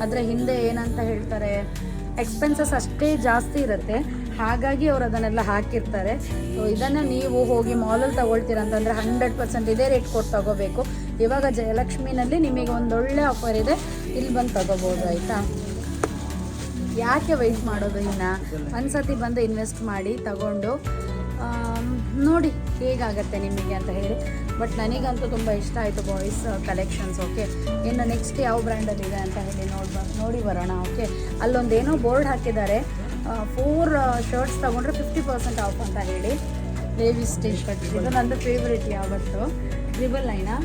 ಅದರ ಹಿಂದೆ ಏನಂತ ಹೇಳ್ತಾರೆ? ಎಕ್ಸ್ಪೆನ್ಸಸ್ ಅಷ್ಟೇ ಜಾಸ್ತಿ ಇರುತ್ತೆ. ಹಾಗಾಗಿ ಅವರು ಅದನ್ನೆಲ್ಲ ಹಾಕಿರ್ತಾರೆ. ಸೊ ಇದನ್ನು ನೀವು ಹೋಗಿ ಮಾಲಲ್ಲಿ ತಗೊಳ್ತೀರ ಅಂತಂದರೆ ಹಂಡ್ರೆಡ್ ಪರ್ಸೆಂಟ್ ಇದೇ ರೇಟ್ ಕೊಟ್ಟು ತಗೋಬೇಕು. ಇವಾಗ ಜಯಲಕ್ಷ್ಮಿನಲ್ಲಿ ನಿಮಗೆ ಒಂದೊಳ್ಳೆ ಆಫರ್ ಇದೆ. ಇಲ್ಲಿ ಬಂದು ತಗೋಬೋದು, ಆಯಿತಾ? ಯಾಕೆ ವೆಯ್ಟ್ ಮಾಡೋದು ಇನ್ನು? ಒಂದ್ಸತಿ ಬಂದು ಇನ್ವೆಸ್ಟ್ ಮಾಡಿ, ತಗೊಂಡು ನೋಡಿ ಹೇಗಾಗತ್ತೆ ನಿಮಗೆ ಅಂತ ಹೇಳಿ. ಬಟ್ ನನಗಂತೂ ತುಂಬ ಇಷ್ಟ ಆಯಿತು ಬಾಯ್ಸ್ ಕಲೆಕ್ಷನ್ಸ್ ಓಕೆ ಇನ್ನು ನೆಕ್ಸ್ಟ್ ಯಾವ ಬ್ರ್ಯಾಂಡಲ್ಲಿದೆ ಅಂತ ಹೇಳಿ ನೋಡ್ಬ, ನೋಡಿ ಬರೋಣ ಓಕೆ ಅಲ್ಲೊಂದೇನೋ ಬೋರ್ಡ್ ಹಾಕಿದ್ದಾರೆ. ಫೋರ್ ಶರ್ಟ್ಸ್ ತೊಗೊಂಡ್ರೆ ಫಿಫ್ಟಿ ಪರ್ಸೆಂಟ್ ಆಫ್ ಅಂತ ಹೇಳಿ. ಲೇವಿಸ್ ಟೀ ಶರ್ಟ್ ಇದು ನಂದು ಫೇವ್ರೇಟ್ ಯಾವತ್ತು? ಟ್ರಿಬಲ್ ನೈನಾ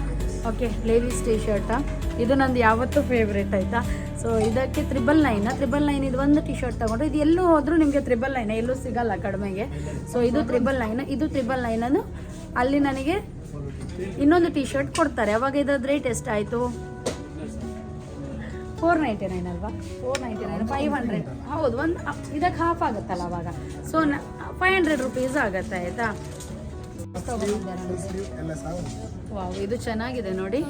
ಓಕೆ ಲೇಡೀಸ್ ಟೀ ಶರ್ಟಾ ಇದು ನಂದು ಯಾವತ್ತೂ ಫೇವ್ರೇಟ್ ಆಯಿತಾ? ಸೊ ಇದಕ್ಕೆ ತ್ರಿಬಲ್ ನೈನ್ ತ್ರಿಬಲ್ ನೈನ್ ಇದು ಒಂದು ಟಿ ಶರ್ಟ್ ತಗೊಂಡ್ರೆ ಇದು ಎಲ್ಲೂ ಹೋದರೂ ನಿಮಗೆ ತ್ರಿಬಲ್ ನೈನ್ ಎಲ್ಲೂ ಸಿಗಲ್ಲ ಕಡಿಮೆಗೆ. ಸೊ ಇದು ತ್ರಿಬಲ್ ನೈನ್ ಇದು ತ್ರಿಬಲ್ ನೈನನ್ನು ಅಲ್ಲಿ ನನಗೆ ಇನ್ನೊಂದು ಟಿ ಶರ್ಟ್ ಕೊಡ್ತಾರೆ. ಅವಾಗ ಇದ್ರದ್ದು ರೇಟ್ ಎಷ್ಟಾಯಿತು? ಫೋರ್ ನೈಂಟಿ ನೈನ್ ಅಲ್ವಾ? Four ninety nine five hundred ಹೌದು, ಒಂದು, ಇದಕ್ಕೆ ಹಾಫ್ ಆಗುತ್ತಲ್ಲ ಅವಾಗ. ಸೊ ಫೈವ್ ಹಂಡ್ರೆಡ್ ರುಪೀಸ್ ಆಗುತ್ತೆ, ಆಯಿತಾ? ವಾವ್ ಇದು ಚೆನ್ನಾಗಿದೆ ನೋಡಿ.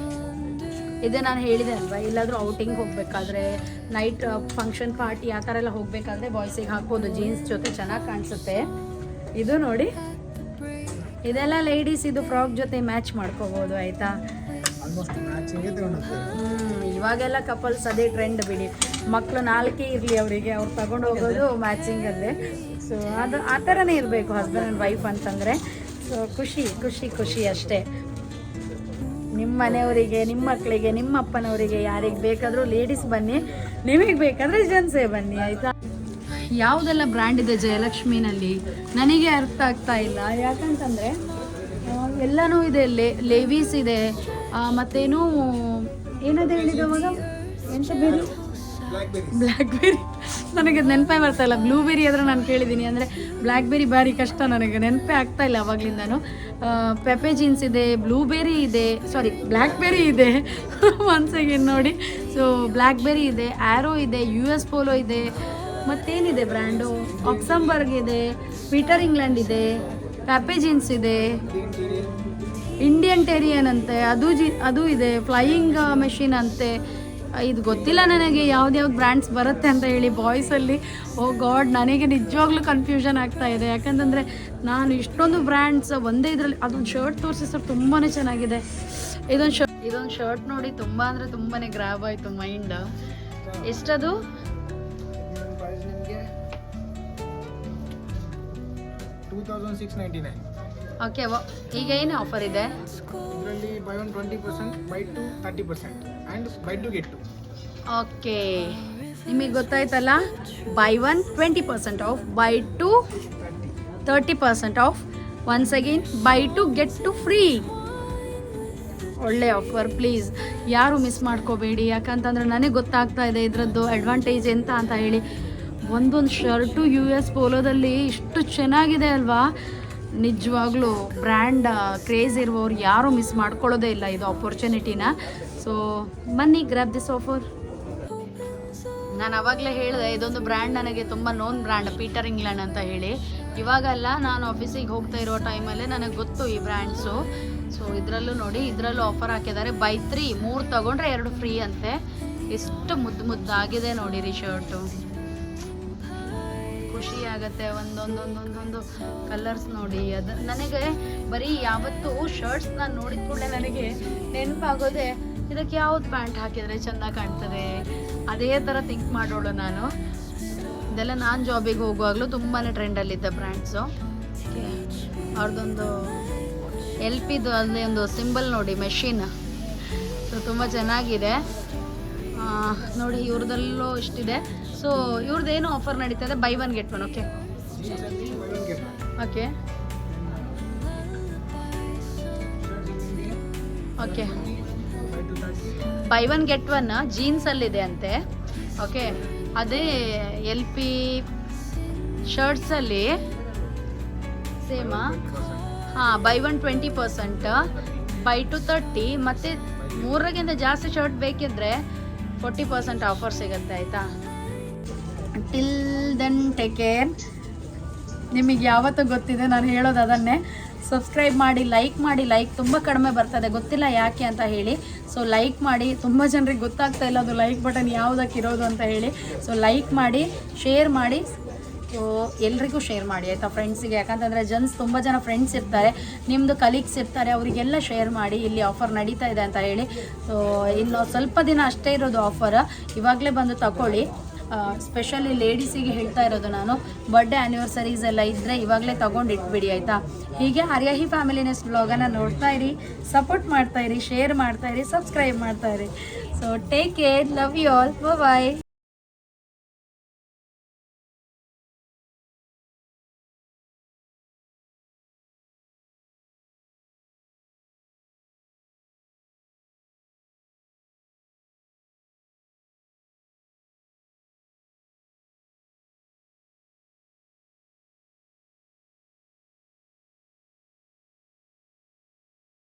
ಇದೇ ನಾನು ಹೇಳಿದೆ ಅಲ್ವಾ? ಎಲ್ಲಾದರೂ ಔಟಿಂಗ್ ಹೋಗಬೇಕಾದ್ರೆ ನೈಟ್ ಫಂಕ್ಷನ್ ಪಾರ್ಟಿ ಆ ಥರ ಎಲ್ಲ ಹೋಗಬೇಕಾದ್ರೆ ಬಾಯ್ಸಿಗೆ ಹಾಕ್ಬೋದು ಜೀನ್ಸ್ ಜೊತೆ ಚೆನ್ನಾಗಿ ಕಾಣಿಸುತ್ತೆ. ಇದು ನೋಡಿ. ಇದೆಲ್ಲ ಲೇಡೀಸ್ ಇದು ಫ್ರಾಕ್ ಜೊತೆ ಮ್ಯಾಚ್ ಮಾಡ್ಕೋಬೋದು, ಆಯಿತಾ? ಇವಾಗೆಲ್ಲ ಕಪಲ್ಸ್ ಅದೇ ಟ್ರೆಂಡ್ ಬಿಡಿ. ಮಕ್ಕಳು ನಾಲ್ಕೇ ಇರಲಿ ಅವರಿಗೆ, ಅವ್ರು ತಗೊಂಡು ಹೋಗೋದು ಮ್ಯಾಚಿಂಗಲ್ಲೇ ಸೊ ಅದು ಆ ಥರನೇ ಇರಬೇಕು ಹಸ್ಬೆಂಡ್ ಆ್ಯಂಡ್ ವೈಫ್ ಅಂತಂದರೆ. ಸೊ ಖುಷಿ ಖುಷಿ ಖುಷಿ ಅಷ್ಟೇ. ನಿಮ್ಮ ಮನೆಯವರಿಗೆ ನಿಮ್ಮ ಮಕ್ಕಳಿಗೆ ನಿಮ್ಮ ಅಪ್ಪನವರಿಗೆ ಯಾರಿಗೆ ಬೇಕಾದರೂ ಲೇಡೀಸ್ ಬನ್ನಿ ನಿಮಗೆ ಬೇಕಾದರೆ ಜೆಂಟ್ಸೇ ಬನ್ನಿ ಆಯಿತಾ? ಯಾವುದೆಲ್ಲ ಬ್ರ್ಯಾಂಡ್ ಇದೆ ಜಯಲಕ್ಷ್ಮಿನಲ್ಲಿ? ನನಗೆ ಅರ್ಥ ಆಗ್ತಾ ಇಲ್ಲ. ಯಾಕಂತಂದರೆ ಎಲ್ಲನೂ ಇದೆ ಲೇ ಲೇವೀಸ್ ಇದೆ ಮತ್ತೇನು ಏನದು ಹೇಳಿದೆ ಅವಾಗ ಎಂತ ಬೇರೆ? ಬ್ಲ್ಯಾಕ್ಬೆರಿ ನನಗೆ ನೆನಪೇ ಬರ್ತಾ ಇಲ್ಲ. ಬ್ಲೂಬೆರಿ ಆದ್ರೆ ನಾನು ಕೇಳಿದ್ದೀನಿ. ಅಂದರೆ ಬ್ಲ್ಯಾಕ್ಬೆರಿ ಭಾರಿ ಕಷ್ಟ ನನಗೆ. ನೆನಪೇ ಆಗ್ತಾ ಇಲ್ಲ ಅವಾಗಲಿಂದನೂ. ಪೆಪೆ ಜೀನ್ಸ್ ಇದೆ ಬ್ಲೂಬೆರಿ ಇದೆ ಸಾರಿ ಬ್ಲ್ಯಾಕ್ಬೆರಿ ಇದೆ. ಒನ್ಸ್ ನೋಡಿ. ಸೊ ಬ್ಲ್ಯಾಕ್ಬೆರಿ ಇದೆ ಆ್ಯರೋ ಇದೆ ಯು ಎಸ್ ಪೋಲೋ ಇದೆ. ಮತ್ತೇನಿದೆ ಬ್ರ್ಯಾಂಡು? ಆಕ್ಸಂಬರ್ಗ್ ಇದೆ ಪೀಟರ್ ಇಂಗ್ಲೆಂಡ್ ಇದೆ ಪ್ಯಾಪೆ ಜೀನ್ಸ್ ಇದೆ. ಇಂಡಿಯನ್ ಟೆರಿಯನ್ ಅಂತೆ ಅದು ಜಿ, ಅದು ಇದೆ ಫ್ಲೈಯಿಂಗ್ ಮೆಷಿನ್ ಅಂತೆ. ಇದು ಗೊತ್ತಿಲ್ಲ ನನಗೆ ಯಾವ್ದ್ಯಾವ್ದು ಬ್ರ್ಯಾಂಡ್ಸ್ ಬರುತ್ತೆ ಅಂತ ಹೇಳಿ ಬಾಯ್ಸಲ್ಲಿ ಓ ಗಾಡ್ ನನಗೆ ನಿಜವಾಗ್ಲೂ ಕನ್ಫ್ಯೂಷನ್ ಆಗ್ತಾ ಇದೆ. ಯಾಕಂತಂದರೆ ನಾನು ಇಷ್ಟೊಂದು ಬ್ರ್ಯಾಂಡ್ಸ್ ಒಂದೇ ಇದರಲ್ಲಿ, ಅದೊಂದು ಶರ್ಟ್ ತೋರಿಸಿ ಸರ್ ತುಂಬಾ ಚೆನ್ನಾಗಿದೆ. ಇದೊಂದು ಶರ್ಟ್ ಇದೊಂದು ಶರ್ಟ್ ನೋಡಿ ತುಂಬ ಅಂದರೆ ತುಂಬಾ ಗ್ರ್ಯಾಬ್ ಆಯಿತು mind ಎಷ್ಟದು?
Two thousand six ninety nine
okay ಈಗ ಏನು ಆಫರ್ ಇದೆ?
ಇದರಲ್ಲಿ buy one twenty percent buy two thirty percent and buy two get two
okay ನಿಮಗೆ ಗೊತ್ತಾಯ್ತಲ್ಲ? Buy one twenty percent off buy two thirty percent off once again buy two get two free ಒಳ್ಳೆ offer please ಯಾರು miss ಮಾಡ್ಕೋಬೇಡಿ ಯಾಕಂತಂದರೆ ನನಗೆ ಗೊತ್ತಾಗ್ತಾ ಇದೆ ಇದರದ್ದು ಅಡ್ವಾಂಟೇಜ್ ಎಂತ ಅಂತ ಹೇಳಿ. ಒಂದೊಂದು ಶರ್ಟು ಯು ಎಸ್ ಪೋಲೋದಲ್ಲಿ ಇಷ್ಟು ಚೆನ್ನಾಗಿದೆ ಅಲ್ವಾ? ನಿಜವಾಗ್ಲೂ ಬ್ರ್ಯಾಂಡ್ ಕ್ರೇಜ್ ಇರುವವ್ರು ಯಾರೂ ಮಿಸ್ ಮಾಡ್ಕೊಳ್ಳೋದೇ ಇಲ್ಲ ಇದು ಆಪರ್ಚುನಿಟಿನ ಸೊ ಬನ್ನಿ ಗ್ರ್ಯಾಬ್ ದಿಸ್ ಆಫರ್ ನಾನು ಅವಾಗಲೇ ಹೇಳಿದೆ, ಇದೊಂದು ಬ್ರ್ಯಾಂಡ್ ನನಗೆ ತುಂಬ ನೋನ್ ಬ್ರ್ಯಾಂಡ್ ಪೀಟರ್ ಇಂಗ್ಲೆಂಡ್ ಅಂತ ಹೇಳಿ. ಇವಾಗಲ್ಲ ನಾನು ಆಫೀಸಿಗೆ ಹೋಗ್ತಾ ಇರೋ ಟೈಮಲ್ಲೇ ನನಗೆ ಗೊತ್ತು ಈ ಬ್ರ್ಯಾಂಡ್ಸು. ಸೊ ಇದರಲ್ಲೂ ನೋಡಿ, ಇದರಲ್ಲೂ ಆಫರ್ ಹಾಕಿದ್ದಾರೆ. ಬೈ ತ್ರೀ ಮೂರು ತಗೊಂಡ್ರೆ ಎರಡು ಫ್ರೀ ಅಂತೆ. ಎಷ್ಟು ಮುದ್ದು ಮುದ್ದಾಗಿದೆ ನೋಡಿರಿ ಶರ್ಟು ಖುಷಿ ಆಗುತ್ತೆ. ಒಂದೊಂದೊಂದೊಂದೊಂದು ಕಲರ್ಸ್ ನೋಡಿ. ಅದು ನನಗೆ ಬರೀ ಯಾವತ್ತೂ ಶರ್ಟ್ಸ್ ನಾನು ನೋಡಿದ ಕೂಡಲೇ ನನಗೆ ನೆನಪಾಗೋದೆ ಇದಕ್ಕೆ ಯಾವ್ದು ಪ್ಯಾಂಟ್ ಹಾಕಿದರೆ ಚೆನ್ನಾಗಿ ಕಾಣ್ತದೆ? ಅದೇ ಥರ ಥಿಂಕ್ ಮಾಡೋಳು ನಾನು. ಇದೆಲ್ಲ ನಾನು ಜಾಬಿಗೆ ಹೋಗುವಾಗಲೂ ತುಂಬಾ ಟ್ರೆಂಡಲ್ಲಿದ್ದ ಬ್ರ್ಯಾಂಡ್ಸು ಅವ್ರದ್ದೊಂದು ಎಲ್ ಪಿದು ಅಲ್ಲಿ ಒಂದು ಸಿಂಬಲ್ ನೋಡಿ ಮೆಷಿನ್ ಸೊ ತುಂಬ ಚೆನ್ನಾಗಿದೆ. ನೋಡಿ ಇವ್ರದಲ್ಲೂ ಇಷ್ಟಿದೆ. ಸೊ ಇವ್ರದ್ದೇನು ಆಫರ್ ನಡೀತದೆ buy one get one okay okay okay buy one get one ಜೀನ್ಸಲ್ಲಿದೆ ಅಂತೆ ಓಕೆ ಅದೇ ಎಲ್ ಪಿ ಶರ್ಟ್ಸಲ್ಲಿ ಸೇಮಾ ಹಾಂ buy one twenty percent buy two thirty ಮತ್ತು ಮೂರಕ್ಕಿಂತ ಜಾಸ್ತಿ ಶರ್ಟ್ ಬೇಕಿದ್ರೆ ಫೋರ್ಟಿ ಪರ್ಸೆಂಟ್ ಆಫರ್ ಸಿಗುತ್ತೆ, ಆಯಿತಾ? ಟಿಲ್ ದೆನ್ ಟೇಕ್ ಕೇರ್ ನಿಮಗೆ ಯಾವತ್ತೂ ಗೊತ್ತಿದೆ, ನಾನು ಹೇಳೋದು ಅದನ್ನೇ. ಸಬ್ಸ್ಕ್ರೈಬ್ ಮಾಡಿ ಲೈಕ್ ಮಾಡಿ ಲೈಕ್ ತುಂಬ ಕಡಿಮೆ ಬರ್ತದೆ. ಗೊತ್ತಿಲ್ಲ ಯಾಕೆ ಅಂತ ಹೇಳಿ. ಸೊ ಲೈಕ್ ಮಾಡಿ, ತುಂಬ ಜನರಿಗೆ ಗೊತ್ತಾಗ್ತಾ ಇಲ್ಲ ಅದು ಲೈಕ್ ಬಟನ್ ಯಾವುದಕ್ಕೆ ಇರೋದು ಅಂತ ಹೇಳಿ. ಸೊ ಲೈಕ್ ಮಾಡಿ ಶೇರ್ ಮಾಡಿ. ಸೊ ಎಲ್ರಿಗೂ ಶೇರ್ ಮಾಡಿ, ಆಯಿತಾ ಫ್ರೆಂಡ್ಸಿಗೆ ಯಾಕಂತಂದರೆ ಜನ್ಸ್ ತುಂಬ ಜನ ಫ್ರೆಂಡ್ಸ್ ಇರ್ತಾರೆ. ನಿಮ್ಮದು ಕಲೀಗ್ಸ್ ಇರ್ತಾರೆ, ಅವರಿಗೆಲ್ಲ ಶೇರ್ ಮಾಡಿ, ಇಲ್ಲಿ ಆಫರ್ ನಡೀತಾ ಇದೆ ಅಂತ ಹೇಳಿ. ಸೊ ಇನ್ನು ಸ್ವಲ್ಪ ದಿನ ಅಷ್ಟೇ ಇರೋದು ಆಫರ್ ಇವಾಗಲೇ ಬಂದು ತಗೊಳ್ಳಿ ಸ್ಪೆಷಲಿ ಲೇಡೀಸಿಗೆ ಹೇಳ್ತಾ ಇರೋದು ನಾನು. ಬರ್ಡೇ ಆ್ಯನಿವರ್ಸರೀಸ್ ಎಲ್ಲ ಇದ್ದರೆ ಇವಾಗಲೇ ತೊಗೊಂಡು ಇಟ್ಬಿಡಿ, ಆಯಿತಾ? ಹೀಗೆ ಹರಿಯಾಹಿ ಫ್ಯಾಮಿಲಿನೆಸ್ ಬ್ಲಾಗನ್ನು ನೋಡ್ತಾ ಇರಿ ಸಪೋರ್ಟ್ ಮಾಡ್ತಾ ಇರಿ ಶೇರ್ ಮಾಡ್ತಾ ಇರಿ ಸಬ್ಸ್ಕ್ರೈಬ್ ಮಾಡ್ತಾ ಇರಿ. So take care love you all bye